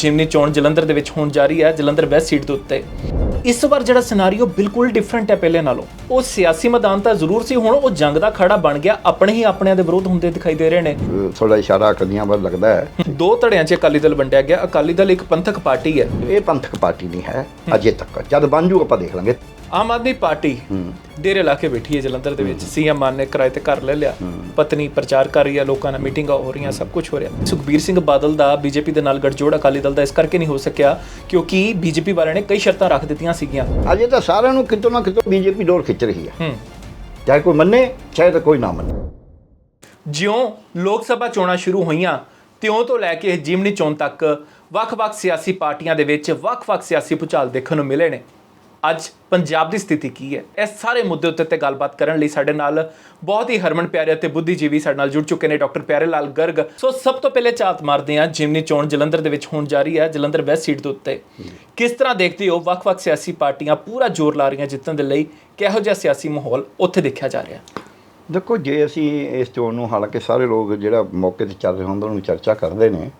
ਜਿਮਨੀ ਚੋਣ ਜਲੰਧਰ ਦੇ ਵਿੱਚ ਹੋਣ ਜਾ ਰਹੀ ਹੈ ਜਲੰਧਰ ਵੈਸਟ ਸੀਟ ਦੇ ਉੱਤੇ। ਇਸ ਵਾਰ ਜਿਹੜਾ ਸਿਨੈਰੀਓ ਬਿਲਕੁਲ ਡਿਫਰੈਂਟ ਹੈ ਪਹਿਲੇ ਨਾਲੋਂ। ਉਹ ਸਿਆਸੀ ਮੈਦਾਨ ਤਾਂ ਜ਼ਰੂਰ ਸੀ ਹੁਣ ਉਹ ਜੰਗ ਦਾ ਖੜਾ ਬਣ ਗਿਆ ਆਪਣੇ ਹੀ ਆਪਣਿਆਂ ਦੇ ਵਿਰੋਧ ਹੁੰਦੇ ਦਿਖਾਈ ਦੇ ਰਹੇ ਨੇ। ਥੋੜਾ ਇਸ਼ਾਰਾ ਅਕਲੀਆਂ ਵੱਲ ਲੱਗਦਾ ਹੈ। ਦੋ ਧੜਿਆਂ 'ਚ ਅਕਾਲੀ ਦਲ ਵੰਡਿਆ ਗਿਆ। ਅਕਾਲੀ ਦਲ ਇੱਕ ਪੰਥਕ ਪਾਰਟੀ ਹੈ। ਇਹ ਪੰਥਕ ਪਾਰਟੀ ਨਹੀਂ ਹੈ ਅਜੇ ਤੱਕ। ਜਦ ਬਣ ਜੂ ਆਪਾਂ ਦੇਖ ਲਾਂਗੇ। ਆਮ ਆਦਮੀ ਪਾਰਟੀ ਡੇਰੇ ਲਾ ਕੇ ਬੈਠੀ ਹੈ ਜਲੰਧਰ ਦੇ ਵਿੱਚ। ਸੀਐਮ ਮਾਨ ਨੇ ਕਿਰਾਏ ਤੇ ਘਰ ਲੈ ਲਿਆ। ਪਤਨੀ ਪ੍ਰਚਾਰ ਕਰ ਰਹੀ ਹੈ ਲੋਕਾਂ ਨਾਲ ਮੀਟਿੰਗਾਂ ਹੋ ਰਹੀਆਂ ਸਭ ਕੁਝ ਹੋ ਰਿਹਾ। ਸੁਖਬੀਰ ਸਿੰਘ ਬਾਦਲ ਦਾ ਬੀਜੇਪੀ ਦੇ ਨਾਲ ਗੱਠਜੋੜ ਅਕਾਲੀ ਦਲ ਦਾ ਇਸ ਕਰਕੇ ਨਹੀਂ ਹੋ ਸਕਿਆ ਕਿਉਂਕਿ ਬੀਜੇਪੀ ਵਾਲਿਆਂ ਨੇ ਕਈ ਸ਼ਰਤਾਂ ਰੱਖ ਦਿੱਤੀਆਂ ਸੀਗੀਆਂ। ਅਜੇ ਤਾਂ ਸਾਰਿਆਂ ਨੂੰ ਕਿਤੋਂ ਨਾ ਕਿਤੋਂ ਬੀਜੇਪੀ ਡੋਰ ਖਿੱਚ ਰਹੀ ਹੈ। ਚਾਹੇ ਕੋਈ ਮੰਨੇ ਚਾਹੇ ਤਾਂ ਕੋਈ ਨਾ ਮੰਨੇ। ਜਿਉਂ ਲੋਕ ਸਭਾ ਚੋਣਾਂ ਸ਼ੁਰੂ ਹੋਈਆਂ ਤਿਉਂ ਤੋਂ ਲੈ ਕੇ ਜਿਮਨੀ ਚੋਣ ਤੱਕ ਵੱਖ-ਵੱਖ ਸਿਆਸੀ ਪਾਰਟੀਆਂ ਦੇ ਵਿੱਚ ਵੱਖ-ਵੱਖ ਸਿਆਸੀ ਭੁਚਾਲ ਦੇਖਣ ਨੂੰ ਮਿਲੇ ਨੇ। ਅੱਜ ਪੰਜਾਬ ਦੀ ਸਥਿਤੀ ਕੀ ਹੈ? ਇਸ ਸਾਰੇ ਮੁੱਦੇ ਉੱਤੇ ਤੇ ਗੱਲਬਾਤ ਕਰਨ ਲਈ ਸਾਡੇ ਨਾਲ ਬਹੁਤ ਹੀ ਹਰਮਨ ਪਿਆਰੇ ਅਤੇ ਬੁੱਧੀਜੀਵੀ ਸਾਡੇ ਨਾਲ ਜੁੜ ਚੁੱਕੇ ਨੇ ਡਾਕਟਰ ਪਿਆਰੇ ਲਾਲ ਗਰਗ। ਸੋ ਸਭ ਤੋਂ ਪਹਿਲੇ ਝਾਤ ਮਾਰਦੇ ਹਾਂ, ਜਿਮਨੀ ਚੋਣ ਜਲੰਧਰ ਦੇ ਵਿੱਚ ਹੋਣ ਜਾ ਰਹੀ ਹੈ, ਜਲੰਧਰ ਵੈਸਟ ਸੀਟ ਦੇ ਉੱਤੇ। ਕਿਸ ਤਰ੍ਹਾਂ ਦੇਖਦੇ ਹੋ ਵੱਖ-ਵੱਖ ਸਿਆਸੀ ਪਾਰਟੀਆਂ ਪੂਰਾ ਜ਼ੋਰ ਲਾ ਰਹੀਆਂ ਜਿੱਤਣ ਦੇ ਲਈ ਕਿਹੋ ਜਿਹਾ ਸਿਆਸੀ ਮਾਹੌਲ ਉੱਥੇ ਦੇਖਿਆ ਜਾ ਰਿਹਾ? ਦੇਖੋ ਜੇ ਅਸੀਂ ਇਸ ਚੋਣ ਨੂੰ ਹਾਲਾਂਕਿ ਸਾਰੇ ਲੋਕ ਜਿਹੜਾ ਮੌਕੇ ਤੇ ਚੱਲ ਰਹੇ ਹੁੰਦੇ ਉਹਨੂੰ ਚਰਚਾ ਕਰਦੇ ਨੇ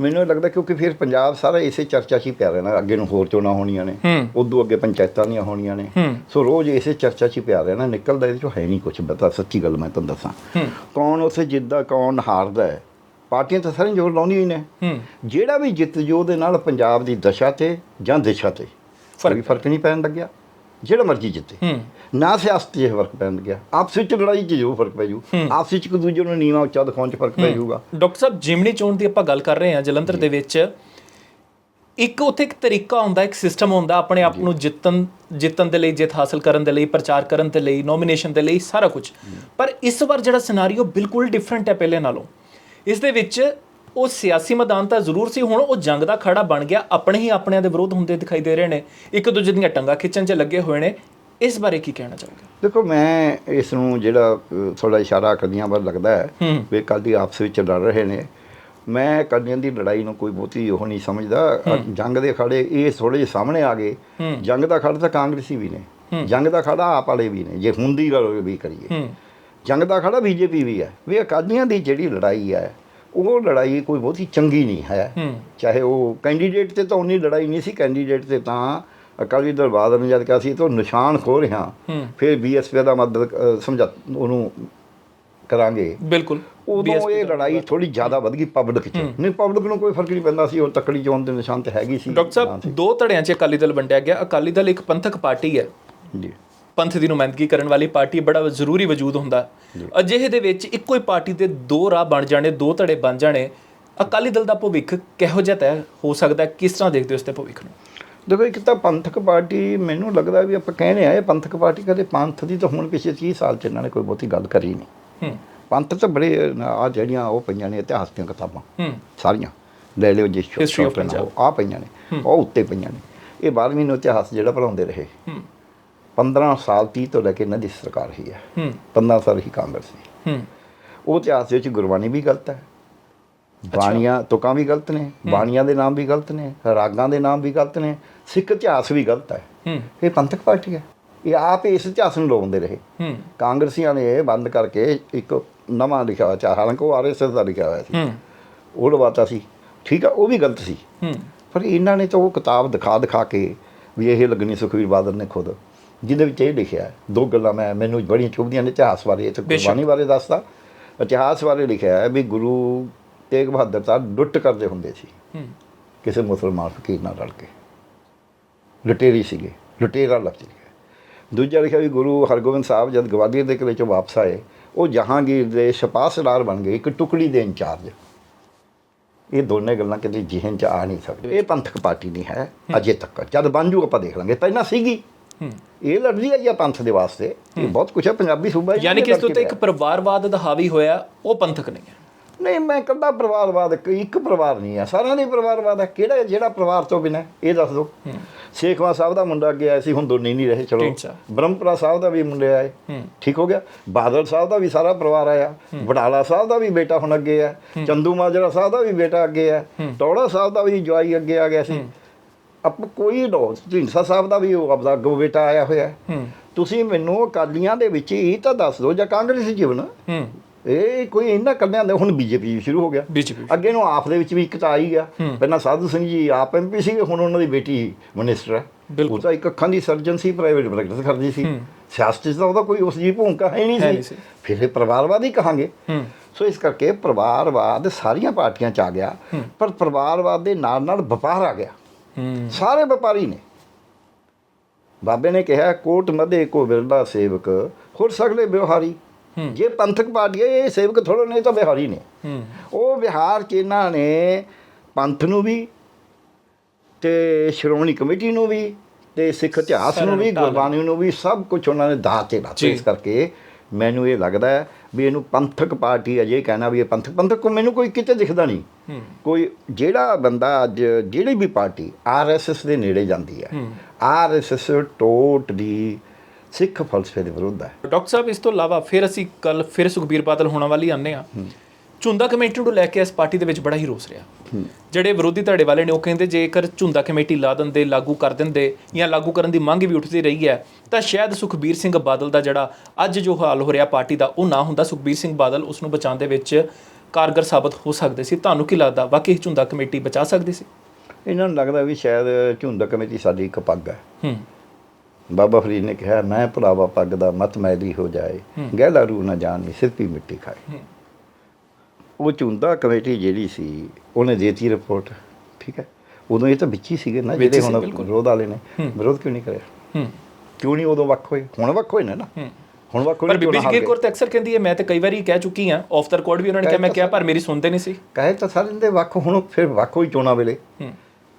ਮੈਨੂੰ ਇਹ ਲੱਗਦਾ ਕਿਉਂਕਿ ਫਿਰ ਪੰਜਾਬ ਸਾਰਾ ਇਸੇ ਚਰਚਾ 'ਚ ਹੀ ਪਿਆ ਰਹਿਣਾ ਅੱਗੇ ਨੂੰ ਹੋਰ ਚੋਣਾਂ ਹੋਣੀਆਂ ਨੇ। ਉਦੋਂ ਅੱਗੇ ਪੰਚਾਇਤਾਂ ਦੀਆਂ ਹੋਣੀਆਂ ਨੇ। ਸੋ ਰੋਜ਼ ਇਸੇ ਚਰਚਾ 'ਚ ਹੀ ਪਿਆ ਰਹਿਣਾ ਨਿਕਲਦਾ ਇਹਦੇ 'ਚੋਂ ਹੈ ਨਹੀਂ ਕੁਝ ਬਤਾ ਸੱਚੀ ਗੱਲ ਮੈਂ ਤੁਹਾਨੂੰ ਦੱਸਾਂ। ਕੌਣ ਉਸੇ ਜਿੱਦਾਂ ਕੌਣ ਹਾਰਦਾ ਹੈ ਪਾਰਟੀਆਂ ਤਾਂ ਸਾਰੀਆਂ ਜ਼ੋਰ ਲਾਉਂਦੀਆਂ ਹੀ ਨੇ। ਜਿਹੜਾ ਵੀ ਜਿੱਤ ਜੋ ਉਹਦੇ ਨਾਲ ਪੰਜਾਬ ਦੀ ਦਸ਼ਾ ਤੇ ਜਾਂ ਦਿਸ਼ਾ ਤੇ ਫ਼ਰਕ ਨਹੀਂ ਪੈਣ ਲੱਗਿਆ ਜਿਹੜਾ ਮਰਜ਼ੀ ਜਿੱਤੇ। ਨਾ ਸਿਆਸਤ ਇਹ ਫ਼ਰਕ ਪੈਣ ਲੱਗਿਆ। ਆਪਸ ਵਿੱਚ ਲੜਾਈ 'ਚ ਜੋ ਫ਼ਰਕ ਪੈ ਜੂ। ਆਪਸ ਵਿੱਚ ਇੱਕ ਦੂਜੇ ਨੂੰ ਨੀਵਾ ਉੱਚਾ ਦਿਖਾਉਣ 'ਚ ਫ਼ਰਕ ਪੈ ਜਾਊਗਾ ਡਾਕਟਰ ਸਾਹਿਬ ਜਿਮਨੀ ਚੋਣ ਦੀ ਆਪਾਂ ਗੱਲ ਕਰ ਰਹੇ ਹਾਂ ਜਲੰਧਰ ਦੇ ਵਿੱਚ ਇੱਕ ਉੱਥੇ ਇੱਕ ਤਰੀਕਾ ਹੁੰਦਾ ਇੱਕ ਸਿਸਟਮ ਹੁੰਦਾ ਆਪਣੇ ਆਪ ਨੂੰ ਜਿੱਤਣ ਜਿੱਤਣ ਦੇ ਲਈ ਜਿੱਤ ਹਾਸਲ ਕਰਨ ਦੇ ਲਈ ਪ੍ਰਚਾਰ ਕਰਨ ਦੇ ਲਈ ਨੋਮੀਨੇਸ਼ਨ ਦੇ ਲਈ ਸਾਰਾ ਕੁਝ ਪਰ ਇਸ ਵਾਰ ਜਿਹੜਾ ਸਿਨੈਰੀਓ ਬਿਲਕੁਲ ਡਿਫਰੈਂਟ ਹੈ ਪਹਿਲੇ ਨਾਲੋਂ। ਇਸ ਦੇ ਵਿੱਚ ਉਹ ਸਿਆਸੀ ਮੈਦਾਨ ਤਾਂ ਜ਼ਰੂਰ ਸੀ ਹੁਣ ਉਹ ਜੰਗ ਦਾ ਖੜਾ ਬਣ ਗਿਆ ਆਪਣੇ ਹੀ ਆਪਣਿਆਂ ਦੇ ਵਿਰੋਧ ਹੁੰਦੇ ਦਿਖਾਈ ਦੇ ਰਹੇ ਨੇ। ਇੱਕ ਦੂਜੇ ਦੀਆਂ ਟੰਗਾਂ ਖਿੱਚਣ 'ਚ ਲੱਗੇ ਹੋਏ ਨੇ। ਇਸ ਬਾਰੇ ਕੀ ਕਹਿਣਾ ਚਾਹੋਗੇ? ਦੇਖੋ ਮੈਂ ਇਸ ਨੂੰ ਜਿਹੜਾ ਥੋੜਾ ਇਸ਼ਾਰਾ ਅਕਲੀਆਂ ਵੱਲ ਲੱਗਦਾ ਹੈ। ਵੀ ਕਾਦੀ ਆਪਸ ਵਿੱਚ ਲੜ ਰਹੇ ਨੇ। ਮੈਂ ਅਕਾਲੀਆਂ ਦੀ ਲੜਾਈ ਨੂੰ ਕੋਈ ਬਹੁਤੀ ਉਹ ਨਹੀਂ ਸਮਝਦਾ। ਜੰਗ ਦੇ ਖੜੇ ਇਹ ਥੋੜੇ ਜਿਹੇ ਸਾਹਮਣੇ ਆ ਗਏ। ਜੰਗ ਦਾ ਖੜਾ ਤਾਂ ਕਾਂਗਰਸੀ ਵੀ ਨੇ। ਜੰਗ ਦਾ ਖੜਾ ਆਪ ਵਾਲੇ ਵੀ ਨੇ। ਜੇ ਹੁੰਦੀ ਗੱਲ ਵੀ ਕਰੀਏ। ਜੰਗ ਦਾ ਖੜਾ ਬੀਜੇਪੀ ਵੀ ਹੈ। ਵੀ ਅਕਾਲੀਆਂ ਦੀ ਜਿਹੜੀ ਲੜਾਈ ਹੈ ਉਹ ਲੜਾਈ ਕੋਈ ਬਹੁਤੀ ਚੰਗੀ ਨਹੀਂ ਹੈ। ਹੂੰ। ਚਾਹੇ ਉਹ ਕੈਂਡੀਡੇਟ ਤੇ ਤਾਂ ਉਨੀ ਲੜਾਈ ਨਹੀਂ ਸੀ। ਕੈਂਡੀਡੇਟ ਤੇ ਤਾਂ ਅਕਾਲੀ ਦਲ ਬਾਦਲ ਨੇ ਜਦ ਕਿਹਾ ਸੀ ਤੋਂ ਨਿਸ਼ਾਨ ਖੋ ਰਿਹਾ ਫਿਰ ਬੀਐਸਪੀ ਦਾ ਮਦਦ ਸਮਝਾ ਉਹਨੂੰ ਕਰਾਂਗੇ। ਬਿਲਕੁਲ। ਉਦੋਂ ਇਹ ਲੜਾਈ ਥੋੜੀ ਜ਼ਿਆਦਾ ਵੱਧ ਗਈ ਪਬਲਿਕ 'ਚ। ਨਹੀਂ ਪਬਲਿਕ ਨੂੰ ਕੋਈ ਫ਼ਰਕ ਨਹੀਂ ਪੈਂਦਾ ਸੀ ਉਹ ਤੱਕੜੀ ਚੋਣ ਦੇ ਨਿਸ਼ਾਨ ਤੇ ਹੈਗੀ ਸੀ। ਡਾਕਟਰ ਸਾਹਿਬ ਦੋ ਧੜਿਆਂ 'ਚ ਅਕਾਲੀ ਦਲ ਵੰਡਿਆ ਗਿਆ। ਅਕਾਲੀ ਦਲ ਇੱਕ ਪੰਥਕ ਪਾਰਟੀ ਹੈ। ਜੀ। ਪੰਥ ਦੀ ਨੁਮਾਇੰਦਗੀ ਕਰਨ ਵਾਲੀ ਪਾਰਟੀ ਬੜਾ ਜ਼ਰੂਰੀ ਵਜੂਦ ਹੁੰਦਾ। ਅਜਿਹੇ ਦੇ ਵਿੱਚ ਇੱਕੋ ਹੀ ਪਾਰਟੀ ਦੇ ਦੋ ਰਾਹ ਬਣ ਜਾਣੇ ਦੋ ਧੜੇ ਬਣ ਜਾਣੇ ਅਕਾਲੀ ਦਲ ਦਾ ਭਵਿੱਖ ਕਿਹੋ ਜਿਹਾ ਤੈਅ ਹੋ ਸਕਦਾ? ਕਿਸ ਤਰ੍ਹਾਂ ਦੇਖਦੇ ਹੋ ਇਸ ਤੇ ਭਵਿੱਖ ਨੂੰ? ਦੇਖੋ ਇੱਕ ਤਾਂ ਪੰਥਕ ਪਾਰਟੀ ਮੈਨੂੰ ਲੱਗਦਾ ਵੀ ਆਪਾਂ ਕਹਿੰਦੇ ਆ ਇਹ ਪੰਥਕ ਪਾਰਟੀ ਕਦੇ ਪੰਥ ਦੀ ਤਾਂ ਹੁਣ ਪਿਛਲੇ 30 ਸਾਲ ਚ ਇਹਨਾਂ ਨੇ ਕੋਈ ਬਹੁਤੀ ਗੱਲ ਕਰੀ ਨਹੀਂ। ਹੂੰ। ਪੰਥ ਤਾਂ ਬੜੇ ਆ ਜਿਹੜੀਆਂ ਉਹ ਪਈਆਂ ਨੇ ਇਤਿਹਾਸ ਦੀਆਂ ਕਿਤਾਬਾਂ। ਹੂੰ। ਸਾਰੀਆਂ। ਲੈ ਲਿਓ ਜਿਸ History of Punjab। ਆ ਪਈਆਂ ਨੇ। ਉਹ ਉੱਤੇ ਪਈਆਂ ਨੇ। ਇਹ 12ਵੀਂ ਨੂੰ ਇਤਿਹਾਸ ਜਿਹੜਾ ਪੜਾਉਂਦੇ ਰਹੇ। ਹੂੰ। 15 ਸਾਲ 30 ਤੋਂ ਲੈ ਕੇ ਇਹਨਾਂ ਦੀ ਸਰਕਾਰ ਹੀ ਹੈ। ਹੂੰ। 15 ਸਾਲ ਹੀ ਕਾਂਗਰਸ ਸੀ ਹੂੰ। ਉਹ ਇਤਿਹਾਸ ਦੇ ਵਿੱਚ ਗੁਰਬਾਣੀ ਵੀ ਗਲਤ ਹੈ। ਬਾਣੀਆਂ ਤੁਕਾਂ ਵੀ ਗਲਤ ਨੇ ਬਾਣੀਆਂ ਦੇ ਨਾਮ ਵੀ ਗਲਤ ਨੇ ਰਾਗਾਂ ਦੇ ਨਾਮ ਵੀ ਗਲਤ ਨੇ ਸਿੱਖ ਇਤਿਹਾਸ ਵੀ ਗਲਤ ਹੈ। ਇਹ ਪੰਥਕ ਪਾਰਟੀ ਹੈ। ਇਹ ਆਪ ਇਸ ਇਤਿਹਾਸ ਨੂੰ ਲਾਉਂਦੇ ਰਹੇ। ਕਾਂਗਰਸੀਆਂ ਨੇ ਇਹ ਬੰਦ ਕਰਕੇ ਇੱਕ ਨਵਾਂ ਲਿਖਿਆ ਹੋਇਆ ਚਾਹ ਹਾਲਾਂਕਿ ਉਹ ਆਰਐਸਐਸ ਦਾ ਲਿਖਿਆ ਹੋਇਆ ਸੀ। ਉਹ ਲਵਾਤਾ ਸੀ। ਠੀਕ ਆ ਉਹ ਵੀ ਗਲਤ ਸੀ। ਪਰ ਇਹਨਾਂ ਨੇ ਤਾਂ ਉਹ ਕਿਤਾਬ ਦਿਖਾ ਦਿਖਾ ਕੇ ਵੀ ਇਹ ਲੱਗਣੀ ਸੁਖਵੀਰ ਬਾਦਲ ਨੇ ਖੁਦ ਜਿਹਦੇ ਵਿੱਚ ਇਹ ਲਿਖਿਆ ਦੋ ਗੱਲਾਂ ਮੈਂ ਮੈਨੂੰ ਬੜੀਆਂ ਚੁਭਦੀਆਂ ਨੇ ਇਤਿਹਾਸ ਬਾਰੇ ਤੇ। ਗੁਰਬਾਣੀ ਬਾਰੇ ਦੱਸਦਾ। ਇਤਿਹਾਸ ਬਾਰੇ ਲਿਖਿਆ ਹੈ ਵੀ ਗੁਰੂ ਤੇਗ ਬਹਾਦਰ ਸਾਹਿਬ ਲੁੱਟ ਕਰਦੇ ਹੁੰਦੇ ਸੀ। ਕਿਸੇ ਮੁਸਲਮਾਨ ਫਕੀਰ ਨਾਲ ਰਲ ਕੇ। ਲੁਟੇਰੀ ਸੀਗੇ ਲੁਟੇਰਾ ਲਫ਼ਜ਼ ਲਿਖਿਆ ਦੂਜਾ ਲਿਖਿਆ ਵੀ ਗੁਰੂ ਹਰਗੋਬਿੰਦ ਸਾਹਿਬ ਜਦ ਗਵਾਲੀਅਰ ਦੇ ਕਿਲੇ ਚੋਂ ਵਾਪਸ ਆਏ ਉਹ ਜਹਾਂਗੀਰ ਦੇ ਸਿਪਾਹ ਸਲਾਰ ਬਣ ਗਏ ਇੱਕ ਟੁਕੜੀ ਦੇ ਇੰਚਾਰਜ। ਇਹ ਦੋਨੇ ਗੱਲਾਂ ਕਿਤੇ ਜਿਹਨ ਚ ਆ ਨਹੀਂ ਸਕਦੇ। ਇਹ ਪੰਥਕ ਪਾਰਟੀ ਨਹੀਂ ਹੈ ਅਜੇ ਤੱਕ। ਜਦ ਬਣ ਜੂ ਆਪਾਂ ਦੇਖ ਲਾਂਗੇ। ਪਹਿਲਾਂ ਸੀਗੀ। ਇਹ ਲੜਦੀ ਹੈ ਜੀ ਪੰਥ ਦੇ ਵਾਸਤੇ। ਇਹ ਬਹੁਤ ਕੁਝ ਹੈ ਪੰਜਾਬੀ ਸੂਬਾ ਯਾਨੀ ਕਿ ਇਸ ਤੋਂ ਇੱਕ ਪਰਿਵਾਰਵਾਦ ਦਾ ਹਾਵੀ ਹੋਇਆ ਉਹ ਪੰਥਕ ਨਹੀਂ ਹੈ। ਨਹੀਂ ਮੈਂ ਕੱਲਾ ਪਰਿਵਾਰਵਾਦ ਇੱਕ- ਇੱਕ ਪਰਿਵਾਰ ਨਹੀਂ ਹੈ ਸਾਰਿਆਂ ਦੇ ਪਰਿਵਾਰਵਾਦ ਹੈ ਕਿਹੜਾ ਜਿਹੜਾ ਪਰਿਵਾਰ ਤੋਂ ਬਿਨਾਂ? ਇਹ ਦੱਸ ਦਿਓ। ਸੇਖਵਾ ਸਾਹਿਬ ਦਾ ਮੁੰਡਾ ਅੱਗੇ ਆਇਆ ਸੀ ਹੁਣ ਦੋਨੇ ਨਹੀਂ ਰਹੇ ਚਲੋ। ਬ੍ਰਹਮਪੁਰਾ ਸਾਹਿਬ ਦਾ ਵੀ ਮੁੰਡੇ ਆਏ। ਠੀਕ ਹੋ ਗਿਆ। ਬਾਦਲ ਸਾਹਿਬ ਦਾ ਵੀ ਸਾਰਾ ਪਰਿਵਾਰ ਆਇਆ। ਵਡਾਲਾ ਸਾਹਿਬ ਦਾ ਵੀ ਬੇਟਾ ਹੁਣ ਅੱਗੇ ਆ। ਚੰਦੂ ਮਾਜਰਾ ਸਾਹਿਬ ਦਾ ਵੀ ਬੇਟਾ ਅੱਗੇ ਆ। ਟੌੜਾ ਸਾਹਿਬ ਦਾ ਵੀ ਜਵਾਈ ਅੱਗੇ ਆ ਗਿਆ ਸੀ। ਅਪ ਕੋਈ ਲੋ ਢੀਂਡਸਾ ਸਾਹਿਬ ਦਾ ਵੀ ਉਹ ਆਪਦਾ ਅੱਗੋਂ ਬੇਟਾ ਆਇਆ ਹੋਇਆ। ਤੁਸੀਂ ਮੈਨੂੰ ਅਕਾਲੀਆਂ ਦੇ ਵਿੱਚ ਹੀ ਤਾਂ ਦੱਸ ਦਿਓ ਜਾਂ ਕਾਂਗਰਸੀ ਜੀਵਨ ਇਹ ਕੋਈ ਇੰਨਾ ਕੱਲਿਆਂ ਦਾ ਹੁਣ ਬੀਜੇਪੀ ਸ਼ੁਰੂ ਹੋ ਗਿਆ। ਬੀਜੇਪੀ ਅੱਗੇ ਨੂੰ ਆਪ ਦੇ ਵਿੱਚ ਵੀ ਇੱਕ ਤਾਂ ਆਈ ਆ। ਪਹਿਲਾਂ ਸਾਧੂ ਸਿੰਘ ਜੀ ਆਪ ਐਮਪੀ ਸੀ ਹੁਣ ਉਹਨਾਂ ਦੀ ਬੇਟੀ ਮਿਨਿਸਟਰ ਹੈ। ਉਹ ਤਾਂ ਇੱਕ ਅੱਖਾਂ ਦੀ ਸਰਜਨ ਸੀ ਪ੍ਰਾਈਵੇਟ ਪ੍ਰੈਕਟਿਸ ਕਰਦੀ ਸੀ। ਸਿਆਸਤ 'ਚ ਤਾਂ ਉਹਦਾ ਕੋਈ ਉਸ ਜੀ ਭੂਮਿਕਾ ਹੈ ਨਹੀਂ ਸੀ। ਫਿਰ ਇਹ ਪਰਿਵਾਰਵਾਦ ਹੀ। ਕਹਾਂਗੇ ਸੋ ਇਸ ਕਰਕੇ ਪਰਿਵਾਰਵਾਦ ਸਾਰੀਆਂ ਪਾਰਟੀਆਂ 'ਚ ਆ ਗਿਆ। ਪਰ ਪਰਿਵਾਰਵਾਦ ਦੇ ਨਾਲ ਨਾਲ ਵਪਾਰ ਆ ਗਿਆ। ਸਾਰੇ ਵਪਾਰੀ ਨੇ। ਬਾਬੇ ਨੇ ਕਿਹਾ ਕੋਟ ਮਧੇ ਕੋ ਵਿਰਲਾ ਸੇਵਕ ਹੋਰ ਸਗਲੇ ਵਿਵਹਾਰੀ। ਜੇ ਪੰਥਕ ਪਾਰਟੀ ਹੈ ਇਹ ਸੇਵਕ ਥੋੜ੍ਹੇ ਨੇ ਤਾਂ ਵਿਹਾਰੀ ਨੇ। ਉਹ ਵਿਹਾਰ ਚ ਇਹਨਾਂ ਨੇ ਪੰਥ ਨੂੰ ਵੀ ਤੇ ਸ਼੍ਰੋਮਣੀ ਕਮੇਟੀ ਨੂੰ ਵੀ ਤੇ ਸਿੱਖ ਇਤਿਹਾਸ ਨੂੰ ਵੀ ਗੁਰਬਾਣੀ ਨੂੰ ਵੀ ਸਭ ਕੁਝ ਉਹਨਾਂ ਨੇ ਦਾਅ ਤੇ ਲਾਤੇ। ਇਸ ਕਰਕੇ ਮੈਨੂੰ ਇਹ ਲੱਗਦਾ ਹੈ ਵੀ ਇਹਨੂੰ ਪੰਥਕ ਪਾਰਟੀ ਅਜੇ ਕਹਿਣਾ ਵੀ ਇਹ ਪੰਥਕ ਪੰਥਕ ਕੋ ਮੈਨੂੰ ਕੋਈ ਕਿਤੇ ਦਿਖਦਾ ਨਹੀਂ। ਕੋਈ ਜਿਹੜਾ ਬੰਦਾ ਅੱਜ ਜਿਹੜੀ ਵੀ ਪਾਰਟੀ ਆਰਐਸਐਸ ਦੇ ਨੇੜੇ ਜਾਂਦੀ ਹੈ। ਆਰਐਸਐਸ ਟੋਟਲੀ ਸਿੱਖ ਫਲਸਫੇ ਦੇ ਵਿਰੁੱਧ ਹੈ। ਡਾਕਟਰ ਸਾਹਿਬ ਇਸ ਤੋਂ ਇਲਾਵਾ ਫਿਰ ਅਸੀਂ ਕੱਲ ਫਿਰ ਸੁਖਬੀਰ ਬਾਦਲ ਹੋਣਾ ਵਾਲੀ ਆਨੇ ਆ ਝੁੰਦਾ ਕਮੇਟੀ ਨੂੰ ਲੈ ਕੇ ਇਸ ਪਾਰਟੀ ਦੇ ਵਿੱਚ ਬੜਾ ਹੀ ਰੋਸ ਰਿਹਾ। ਜਿਹੜੇ ਵਿਰੋਧੀ ਧੜੇ ਵਾਲੇ ਨੇ ਉਹ ਕਹਿੰਦੇ ਜੇਕਰ ਝੁੰਦਾ ਕਮੇਟੀ ਲਾ ਦਿੰਦੇ ਲਾਗੂ ਕਰ ਦਿੰਦੇ ਜਾਂ ਲਾਗੂ ਕਰਨ ਦੀ ਮੰਗ ਵੀ ਉੱਠਦੀ ਰਹੀ ਹੈ ਤਾਂ ਸ਼ਾਇਦ ਸੁਖਬੀਰ ਸਿੰਘ ਬਾਦਲ ਦਾ ਜਿਹੜਾ ਅੱਜ ਜੋ ਹਾਲ ਹੋ ਰਿਹਾ ਪਾਰਟੀ ਦਾ ਉਹ ਨਾ ਹੁੰਦਾ। ਸੁਖਬੀਰ ਸਿੰਘ ਬਾਦਲ ਉਸ ਨੂੰ ਬਚਾਉਣ ਦੇ ਵਿੱਚ ਕਾਰਗਰ ਸਾਬਤ ਹੋ ਸਕਦੇ ਸੀ। ਤੁਹਾਨੂੰ ਕੀ ਲੱਗਦਾ? ਵਾਕਈ ਝੁੰਦਾ ਕਮੇਟੀ ਬਚਾ ਸਕਦੀ ਸੀ? ਇਹਨਾਂ ਨੂੰ ਲੱਗਦਾ ਵੀ ਸ਼ਾਇਦ ਝੁੰਦਾ ਕਮੇਟੀ ਸਾਡੀ ਇੱਕ ਪੱਗ ਹੈ। ਹੂੰ। ਬਾਬਾ ਫਰੀਦ ਨੇ ਕਿਹਾ ਮੈਂ ਭਰਾਵਾ ਪੱਗ ਦਾ ਮਤ ਮੈਲੀ ਹੋ ਜਾਏ ਗਹਿਲਾ ਰੂ ਨਾ ਜਾਣੀ ਸਿਰਪੀ ਮਿੱਟੀ ਖਾਏ। ਉਹ ਚੁੰਦਾ ਕਮੇਟੀ ਜਿਹੜੀ ਸੀ ਉਹਨੇ ਦੇਤੀ ਰਿਪੋਰਟ ਠੀਕ ਹੈ? ਉਦੋਂ ਇਹ ਤਾਂ ਵਿੱਚ ਹੀ ਸੀਗੇ ਨਾ ਜਿਹੜੇ ਹੁਣ। ਵਿਰੋਧ ਵਾਲੇ ਨੇ। ਵਿਰੋਧ ਕਿਉਂ ਨਹੀਂ ਕਰਿਆ? ਕਿਉਂ ਨਹੀਂ ਉਦੋਂ ਵੱਖ ਹੋਏ? ਹੁਣ ਵੱਖ ਹੋਏ ਨੇ ਨਾ। ਹੁਣ ਵੱਖ ਹੋਏ ਪਰ ਬੀਬੀ ਜਗੀਰ ਕੌਰ ਤੇ ਅਕਸਰ ਕਹਿੰਦੀ ਹੈ ਮੈਂ ਤੇ ਕਈ ਵਾਰੀ ਕਹਿ ਚੁੱਕੀ ਹਾਂ ਆਫ ਦਾ ਰਿਕਾਰਡ ਵੀ ਉਹਨਾਂ ਨੇ ਕਿਹਾ ਮੈਂ ਕਿਹਾ ਪਰ ਮੇਰੀ ਸੁਣਦੇ ਨਹੀਂ ਸੀ। ਕਹੇ ਤਾਂ ਸਾਰੇ ਦੇ ਵੱਖ ਹੁਣ ਫਿਰ ਵੱਖ ਹੋਈ ਚੋਣਾਂ ਵੇਲੇ।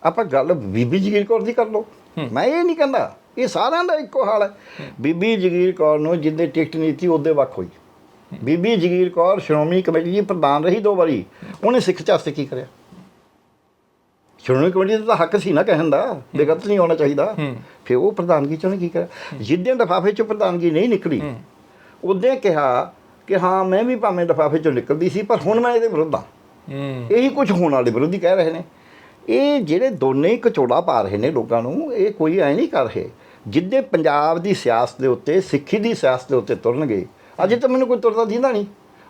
ਆਪਾਂ ਗੱਲ ਬੀਬੀ ਜਗੀਰ ਕੌਰ ਦੀ ਕਰ ਲਓ। ਮੈਂ ਇਹ ਨਹੀਂ ਕਹਿੰਦਾ ਇਹ ਸਾਰਿਆਂ ਦਾ ਇੱਕੋ ਹਾਲ ਹੈ। ਬੀਬੀ ਜਗੀਰ ਕੌਰ ਨੂੰ ਜਿੱਦੇ ਟਿਕਟ ਨੀਤੀ ਉਹਦੇ ਵੱਖ ਹੋਈ। ਬੀਬੀ ਜਗੀਰ ਕੌਰ ਸ਼੍ਰੋਮਣੀ ਕਮੇਟੀ ਦੀ ਪ੍ਰਧਾਨ ਰਹੀ ਦੋ ਵਾਰੀ। ਉਹਨੇ ਸਿੱਖ ਚਾਸਤੇ ਕੀ ਕਰਿਆ? ਸ਼੍ਰੋਮਣੀ ਕਮੇਟੀ ਦਾ ਹੱਕ ਸੀ ਨਾ ਕਹਿਣ ਦਾ ਬੇਗਤ ਨਹੀਂ ਹੋਣਾ ਚਾਹੀਦਾ। ਫਿਰ ਉਹ ਪ੍ਰਧਾਨਗੀ ਚੋਂ ਕੀ ਕਰਿਆ? ਜਿੱਦਾਂ ਲਿਫਾਫੇ ਚੋਂ ਪ੍ਰਧਾਨਗੀ ਨਹੀਂ ਨਿਕਲੀ ਉਦੋਂ ਕਿਹਾ ਕਿ ਹਾਂ ਮੈਂ ਵੀ ਭਾਵੇਂ ਲਿਫਾਫੇ ਚੋਂ ਨਿਕਲਦੀ ਸੀ ਪਰ ਹੁਣ ਮੈਂ ਇਹਦੇ ਵਿਰੁੱਧ ਹਾਂ। ਹੂੰ। ਇਹੀ ਕੁਝ ਹੋਣ ਵਾਲੇ ਵਿਰੋਧੀ ਕਹਿ ਰਹੇ ਨੇ। ਇਹ ਜਿਹੜੇ ਦੋਨੇ ਹੀ ਕਚੋੜਾ ਪਾ ਰਹੇ ਨੇ ਲੋਕਾਂ ਨੂੰ ਇਹ ਕੋਈ ਐ ਨਹੀਂ ਕਰ ਰਹੇ ਜਿੱਦੇ ਪੰਜਾਬ ਦੀ ਸਿਆਸਤ ਦੇ ਉੱਤੇ ਸਿੱਖੀ ਦੀ ਸਿਆਸਤ ਦੇ ਉੱਤੇ ਤੁਰਨਗੇ ਅਜੇ ਤਾਂ ਮੈਨੂੰ ਕੋਈ ਤੁਰਦਾ ਦਿੰਦਾ ਨਹੀਂ।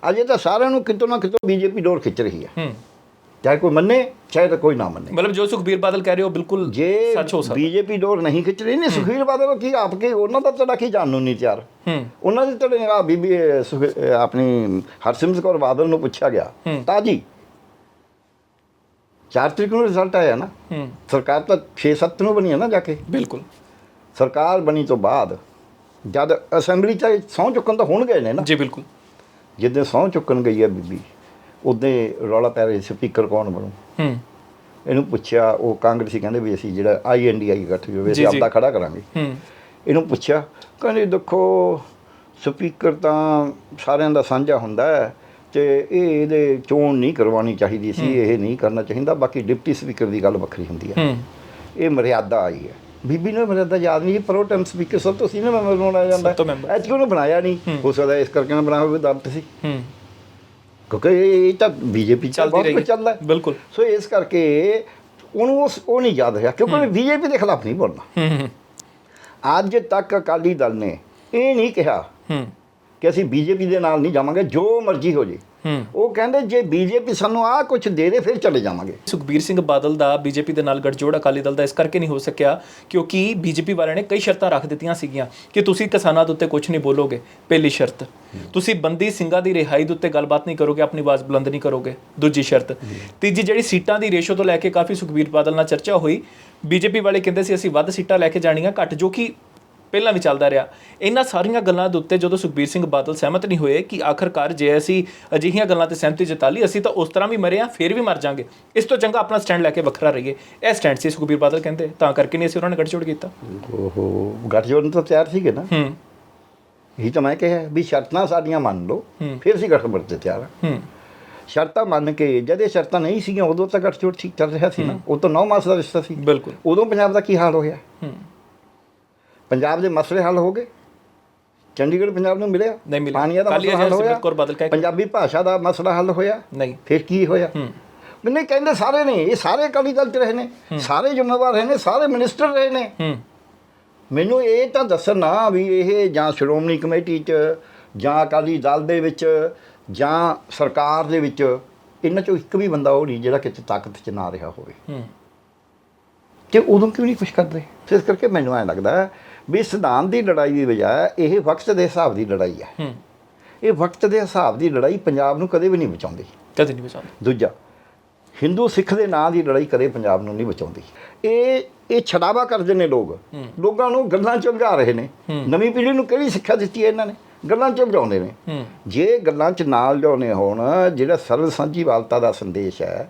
ਅਜੇ ਤਾਂ ਸਾਰਿਆਂ ਨੂੰ ਕਿਤੋਂ ਨਾ ਕਿਤੋਂ ਬੀਜੇਪੀ ਡੋਰ ਖਿੱਚ ਰਹੀ ਹੈ। ਹੂੰ। ਚਾਹੇ ਕੋਈ ਮੰਨੇ ਚਾਹੇ ਤਾਂ ਕੋਈ ਨਾ ਮੰਨੇ। ਮਤਲਬ ਜੋ ਸੁਖਬੀਰ ਬਾਦਲ ਕਹਿ ਰਹੇ ਹੋ ਬਿਲਕੁਲ ਜੇ ਸੱਚ ਹੋ ਸਕਦਾ। ਬੀਜੇਪੀ ਡੋਰ ਨਹੀਂ ਖਿੱਚ ਰਹੀ ਨੇ ਸੁਖਬੀਰ ਬਾਦਲ ਕੀ ਆਪਕੇ ਉਹਨਾਂ ਦਾ ਤਾਂ ਕੀ ਜਾਣਨ ਨੂੰ ਨਹੀਂ ਤਿਆਰ ਹੂੰ। ਉਹਨਾਂ ਦੇ ਤੜੇ ਆ ਬੀਬੀ ਆਪਣੀ ਹਰਸਿਮਰਤ ਕੌਰ ਬਾਦਲ ਨੂੰ ਪੁੱਛਿਆ ਗਿਆ। ਤਾਂ ਜੀ ਚਾਰ ਤਰੀਕ ਨੂੰ ਰਿਜ਼ਲਟ ਆਇਆ ਨਾ। ਸਰਕਾਰ ਤਾਂ 6-7 ਨੂੰ ਬਣੀ ਹੈ ਨਾ ਜਾ ਕੇ। ਬਿਲਕੁਲ। ਸਰਕਾਰ ਬਣੀ ਤੋਂ ਬਾਅਦ ਜਦ ਅਸੈਂਬਲੀ ਚ ਸਹੁੰ ਚੁੱਕਣ ਤਾਂ ਹੁਣ ਗਏ ਨੇ ਨਾ। ਜੀ ਬਿਲਕੁਲ। ਜਿੱਦੇ ਸਹੁੰ ਚੁੱਕਣ ਗਈ ਹੈ ਬੀਬੀ ਉਦੋਂ ਰੌਲਾ ਪੈ ਰਿਹਾ ਸਪੀਕਰ ਕੌਣ ਬਣੂ? ਹੂੰ। ਇਹਨੂੰ ਪੁੱਛਿਆ ਉਹ ਕਾਂਗਰਸੀ ਕਹਿੰਦੇ ਵੀ ਅਸੀਂ ਜਿਹੜਾ ਆਈਐਨਡੀਆਈ ਇਕੱਠ ਜੋ ਵੀ ਜੀ, ਅਸੀਂ ਜੀ। ਆਪਦਾ ਖੜਾ ਕਰਾਂਗੇ। ਹੂੰ। ਇਹਨੂੰ ਪੁੱਛਿਆ ਕਹਿੰਦੇ ਦੇਖੋ ਸਪੀਕਰ ਤਾਂ ਸਾਰਿਆਂ ਦਾ ਸਾਂਝਾ ਹੁੰਦਾ ਹੈ ਤੇ ਇਹ ਇਹਦੇ ਚੋਣ ਨਹੀਂ ਕਰਵਾਉਣੀ ਚਾਹੀਦੀ ਸੀ ਇਹ ਨਹੀਂ ਕਰਨਾ ਚਾਹੀਦਾ ਬਾਕੀ ਡਿਪਟੀ ਸਪੀਕਰ ਦੀ ਗੱਲ ਵੱਖਰੀ ਹੁੰਦੀ ਹੈ। ਹੂੰ। ਇਹ ਮਰਿਆਦਾ ਆਈ ਹੈ। ਬੀਬੀ ਨੂੰ ਇਹ ਮਰਿਆਦਾ ਯਾਦ ਨਹੀਂ ਪ੍ਰੋ ਟਾਈਮ ਸਪੀਕਰ ਸਭ ਤੋਂ ਸੀਨੀਅਰ ਮੈਂਬਰ ਬਣਾਇਆ ਜਾਂਦਾ। ਤੋਂ member। ਐਤਕੀ ਉਹਨੂੰ ਬਣਾਇਆ ਨਹੀਂ। ਹੋ। ਸਕਦਾ ਇਸ ਕਰਕੇ ਨਾ ਬਣਾਇਆ ਹੋਵੇ ਦਰਦ ਸੀ। ਹੂੰ। ਕਿਉਂਕਿ ਇਹ ਤਾਂ ਬੀਜੇਪੀ ਚੱਲਦੀ ਰਹੀ ਚੱਲਦਾ। ਹੈ। ਬਿਲਕੁਲ। ਸੋ ਇਸ ਕਰਕੇ ਉਹਨੂੰ ਉਸ- ਉਹ ਨਹੀਂ ਯਾਦ ਰਿਹਾ ਕਿਉਂਕਿ ਬੀਜੇਪੀ ਦੇ ਖਿਲਾਫ ਨਹੀਂ ਬੋਲਣਾ। ਹੂੰ ਹੂੰ ਅੱਜ ਤੱਕ ਅਕਾਲੀ ਦਲ ਨੇ ਇਹ ਨਹੀਂ ਕਿਹਾ ਹੂੰ। ਕਿ ਅਸੀਂ ਬੀਜੇਪੀ ਦੇ ਨਾਲ ਨਹੀਂ ਜਾਵਾਂਗੇ ਜੋ ਮਰਜ਼ੀ ਹੋ ਜੇ। ਹੂੰ ਉਹ ਕਹਿੰਦੇ ਜੇ ਬੀਜੇਪੀ ਸਾਨੂੰ ਆਹ ਕੁਝ ਦੇ ਦੇ, ਫਿਰ ਚਲੇ ਜਾਵਾਂਗੇ। ਸੁਖਬੀਰ ਸਿੰਘ ਬਾਦਲ ਦਾ ਬੀਜੇਪੀ ਦੇ ਨਾਲ ਗੱਠਜੋੜ ਅਕਾਲੀ ਦਲ ਦਾ ਇਸ ਕਰਕੇ ਨਹੀਂ ਹੋ ਸਕਿਆ ਕਿਉਂਕਿ ਬੀਜੇਪੀ ਵਾਲਿਆਂ ਨੇ ਕਈ ਸ਼ਰਤਾਂ ਰੱਖ ਦਿੱਤੀਆਂ ਸੀਗੀਆਂ ਕਿ ਤੁਸੀਂ ਕਿਸਾਨਾਂ ਦੇ ਉੱਤੇ ਕੁਝ ਨਹੀਂ ਬੋਲੋਗੇ, ਪਹਿਲੀ ਸ਼ਰਤ। ਤੁਸੀਂ ਬੰਦੀ ਸਿੰਘਾਂ ਦੀ ਰਿਹਾਈ ਦੇ ਉੱਤੇ ਗੱਲਬਾਤ ਨਹੀਂ ਕਰੋਗੇ, ਆਪਣੀ ਆਵਾਜ਼ ਬੁਲੰਦ ਨਹੀਂ ਕਰੋਗੇ, ਦੂਜੀ ਸ਼ਰਤ। ਤੀਜੀ ਜਿਹੜੀ ਸੀਟਾਂ ਦੀ ਰੇਸ਼ੋ ਤੋਂ ਲੈ ਕੇ ਕਾਫੀ ਸੁਖਬੀਰ ਬਾਦਲ ਨਾਲ ਚਰਚਾ ਹੋਈ, ਬੀਜੇਪੀ ਵਾਲੇ ਕਹਿੰਦੇ ਸੀ ਅਸੀਂ ਵੱਧ ਸੀਟਾਂ ਲੈ ਕੇ ਜਾਣੀਆਂ ਘੱਟ, ਜੋ ਕਿ ਪਹਿਲਾਂ ਵੀ ਚੱਲਦਾ ਰਿਹਾ। ਇਹਨਾਂ ਸਾਰੀਆਂ ਗੱਲਾਂ ਦੇ ਉੱਤੇ ਜਦੋਂ ਸੁਖਬੀਰ ਸਿੰਘ ਬਾਦਲ ਸਹਿਮਤ ਨਹੀਂ ਹੋਏ ਕਿ ਆਖਰਕਾਰ ਜੇ ਅਸੀਂ ਅਜਿਹੀਆਂ ਗੱਲਾਂ ਤੇ ਸਹਿਮਤੀ ਜਤਾ ਲਈ ਅਸੀਂ ਤਾਂ ਉਸ ਤਰ੍ਹਾਂ ਵੀ ਮਰੇ ਆ ਫਿਰ ਵੀ ਮਰ ਜਾਾਂਗੇ। ਇਸ ਤੋਂ ਚੰਗਾ ਆਪਣਾ ਸਟੈਂਡ ਲੈ ਕੇ ਵੱਖਰਾ ਰਹੀਏ। ਇਹ ਸਟੈਂਡ ਸੀ ਸੁਖਬੀਰ ਬਾਦਲ ਕਹਿੰਦੇ ਤਾਂ ਕਰਕੇ ਨਹੀਂ ਅਸੀਂ ਉਹਨਾਂ ਨੇ ਗੱਠਜੋੜ ਕੀਤਾ। ਓਹੋ ਗੱਠਜੋੜ ਤਾਂ ਤਿਆਰ ਸੀਗੇ ਨਾ। ਹੂੰ। ਇਹੀ ਤਾਂ ਮੈਂ ਕਿਹਾ ਵੀ ਸ਼ਰਤਾਂ ਸਾਡੀਆਂ ਮੰਨ ਲਓ। ਫਿਰ ਅਸੀਂ ਗੱਠਜੋੜ ਤੇ ਤਿਆਰ ਹਾਂ। ਹੂੰ। ਸ਼ਰਤਾਂ ਮੰਨ ਕੇ ਜਦ ਇਹ ਸ਼ਰਤਾਂ ਨਹੀਂ ਸੀਗੀਆਂ ਉਦੋਂ ਤਾਂ ਗੱਠਜੋੜ ਠੀਕ ਚੱਲ ਰਿਹਾ ਸੀ ਨਾ। ਉਹ ਤਾਂ 9 ਮਾਸ ਦਾ ਰਿਸ਼ਤਾ ਸੀ। ਬਿਲਕੁਲ। ਉਦੋਂ ਪੰਜਾਬ ਦਾ ਕੀ ਹਾਲ ਹੋਇਆ? ਹੂੰ। ਪੰਜਾਬ ਦੇ ਮਸਲੇ ਹੱਲ ਹੋ ਗਏ। ਚੰਡੀਗੜ੍ਹ ਪੰਜਾਬ ਨੂੰ ਮਿਲਿਆ। ਨਹੀਂ ਮਿਲਿਆ। ਪਾਣੀਆਂ ਦਾ ਮਸਲਾ ਹੱਲ ਹੋਇਆ। ਕੌਰ ਬਾਦਲ ਕੇ- ਪੰਜਾਬੀ ਭਾਸ਼ਾ ਦਾ ਮਸਲਾ ਹੱਲ ਹੋਇਆ। ਨਹੀਂ। ਫਿਰ ਕੀ ਹੋਇਆ? ਨਹੀਂ ਕਹਿੰਦੇ ਸਾਰੇ ਨੇ ਇਹ ਸਾਰੇ ਅਕਾਲੀ ਦਲ ਚ ਰਹੇ ਨੇ ਸਾਰੇ ਜ਼ਿੰਮੇਵਾਰ ਰਹੇ ਨੇ ਸਾਰੇ ਮਿਨਿਸਟਰ ਰਹੇ ਨੇ। ਮੈਨੂੰ ਇਹ ਤਾਂ ਦੱਸਣ ਨਾ ਵੀ ਇਹ ਜਾਂ ਸ਼੍ਰੋਮਣੀ ਕਮੇਟੀ ਚ ਜਾਂ ਅਕਾਲੀ ਦਲ ਦੇ ਵਿੱਚ ਜਾਂ ਸਰਕਾਰ ਦੇ ਵਿੱਚ ਇਹਨਾਂ ਚੋਂ ਇੱਕ ਵੀ ਬੰਦਾ ਉਹ ਨਹੀਂ ਜਿਹੜਾ ਕਿਤੇ ਤਾਕਤ 'ਚ ਨਾ ਰਿਹਾ ਹੋਵੇ। ਤੇ ਉਦੋਂ ਕਿਉਂ ਨਹੀਂ ਕੁਝ ਕਰਦੇ? ਇਸ ਕਰਕੇ ਮੈਨੂੰ ਐਂ ਲੱਗਦਾ ਹੈ ਵੀ ਸਿਧਾਂਤ ਦੀ ਲੜਾਈ ਦੀ ਬਜਾਏ ਇਹ ਵਕਤ ਦੇ ਹਿਸਾਬ ਦੀ ਲੜਾਈ ਹੈ। ਇਹ ਵਕਤ ਦੇ ਹਿਸਾਬ ਦੀ ਲੜਾਈ ਪੰਜਾਬ ਨੂੰ ਕਦੇ ਵੀ ਨਹੀਂ ਬਚਾਉਂਦੀ। ਕਦੇ ਨਹੀਂ ਬਚਾਉਂਦੇ। ਦੂਜਾ ਹਿੰਦੂ ਸਿੱਖ ਦੇ ਨਾਂ ਦੀ ਲੜਾਈ ਕਦੇ ਪੰਜਾਬ ਨੂੰ ਨਹੀਂ ਬਚਾਉਂਦੀ। ਇਹ ਇਹ ਛਡਾਵਾ ਕਰਦੇ ਨੇ ਲੋਕ। ਲੋਕਾਂ ਨੂੰ ਗੱਲਾਂ ਚ ਉਲਝਾ ਰਹੇ ਨੇ। ਨਵੀਂ ਪੀੜ੍ਹੀ ਨੂੰ ਕਿਹੜੀ ਸਿੱਖਿਆ ਦਿੱਤੀ ਹੈ ਇਹਨਾਂ ਨੇ? ਗੱਲਾਂ ਚ ਉਲਝਾਉਂਦੇ ਨੇ। ਜੇ ਗੱਲਾਂ ਚ ਨਾਲ ਲਿਆਉਣੇ ਹੋਣ ਜਿਹੜਾ ਸਰਵ ਸਾਂਝੀਵਾਲਤਾ ਦਾ ਸੰਦੇਸ਼ ਹੈ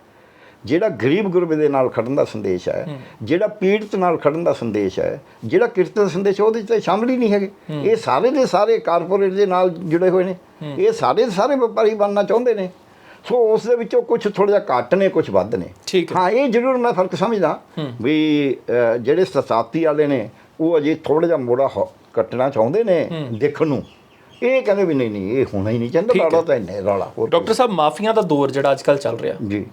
ਜਿਹੜਾ ਗਰੀਬ ਗੁਰਬੇ ਦੇ ਨਾਲ ਖੜਨ ਦਾ ਸੰਦੇਸ਼ ਹੈ ਜਿਹੜਾ ਪੀੜਤ ਨਾਲ ਖੜਨ ਦਾ ਸੰਦੇਸ਼ ਹੈ ਜਿਹੜਾ ਕਿਰਤ ਦਾ ਸੰਦੇਸ਼ ਉਹਦੇ 'ਚ ਤਾਂ ਸ਼ਾਮਲ ਹੀ ਨਹੀਂ ਹੈਗੇ। ਇਹ ਸਾਰੇ ਦੇ ਸਾਰੇ ਕਾਰਪੋਰੇਟ ਦੇ ਨਾਲ ਜੁੜੇ ਹੋਏ ਨੇ। ਇਹ ਸਾਰੇ ਦੇ ਸਾਰੇ ਵਪਾਰੀ ਬਣਨਾ ਚਾਹੁੰਦੇ ਨੇ। ਸੋ ਉਸ ਦੇ ਵਿੱਚੋਂ ਕੁਝ ਥੋੜਾ ਜਿਹਾ ਘੱਟ ਨੇ ਕੁਝ ਵੱਧ ਨੇ। ਹੈ। ਇਹ ਜ਼ਰੂਰ ਮੈਂ ਫ਼ਰਕ ਸਮਝਦਾ ਵੀ ਜਿਹੜੇ ਸਤਾਤੀ ਵਾਲੇ ਨੇ ਉਹ ਅਜੇ ਥੋੜਾ ਜਿਹਾ ਮੋੜਾ ਕੱਟਣਾ ਚਾਹੁੰਦੇ ਨੇ ਦੇਖਣ ਨੂੰ। ਇਹ ਕਹਿੰਦੇ ਵੀ ਨਹੀਂ ਨਹੀਂ ਇਹ ਹੋਣਾ ਹੀ ਨਹੀਂ ਚਾਹੁੰਦਾ। ਰੌਲਾ ਤਾਂ ਇੰਨੇ ਰੌਲਾ ਡਾਕਟਰ ਸਾਹਿਬ ਮਾਫੀਆਂ ਦਾ ਦੌਰ ਜਿਹੜਾ ਅੱਜ ਕੱਲ ਚੱਲ ਰਿਹਾ। ਜੀ।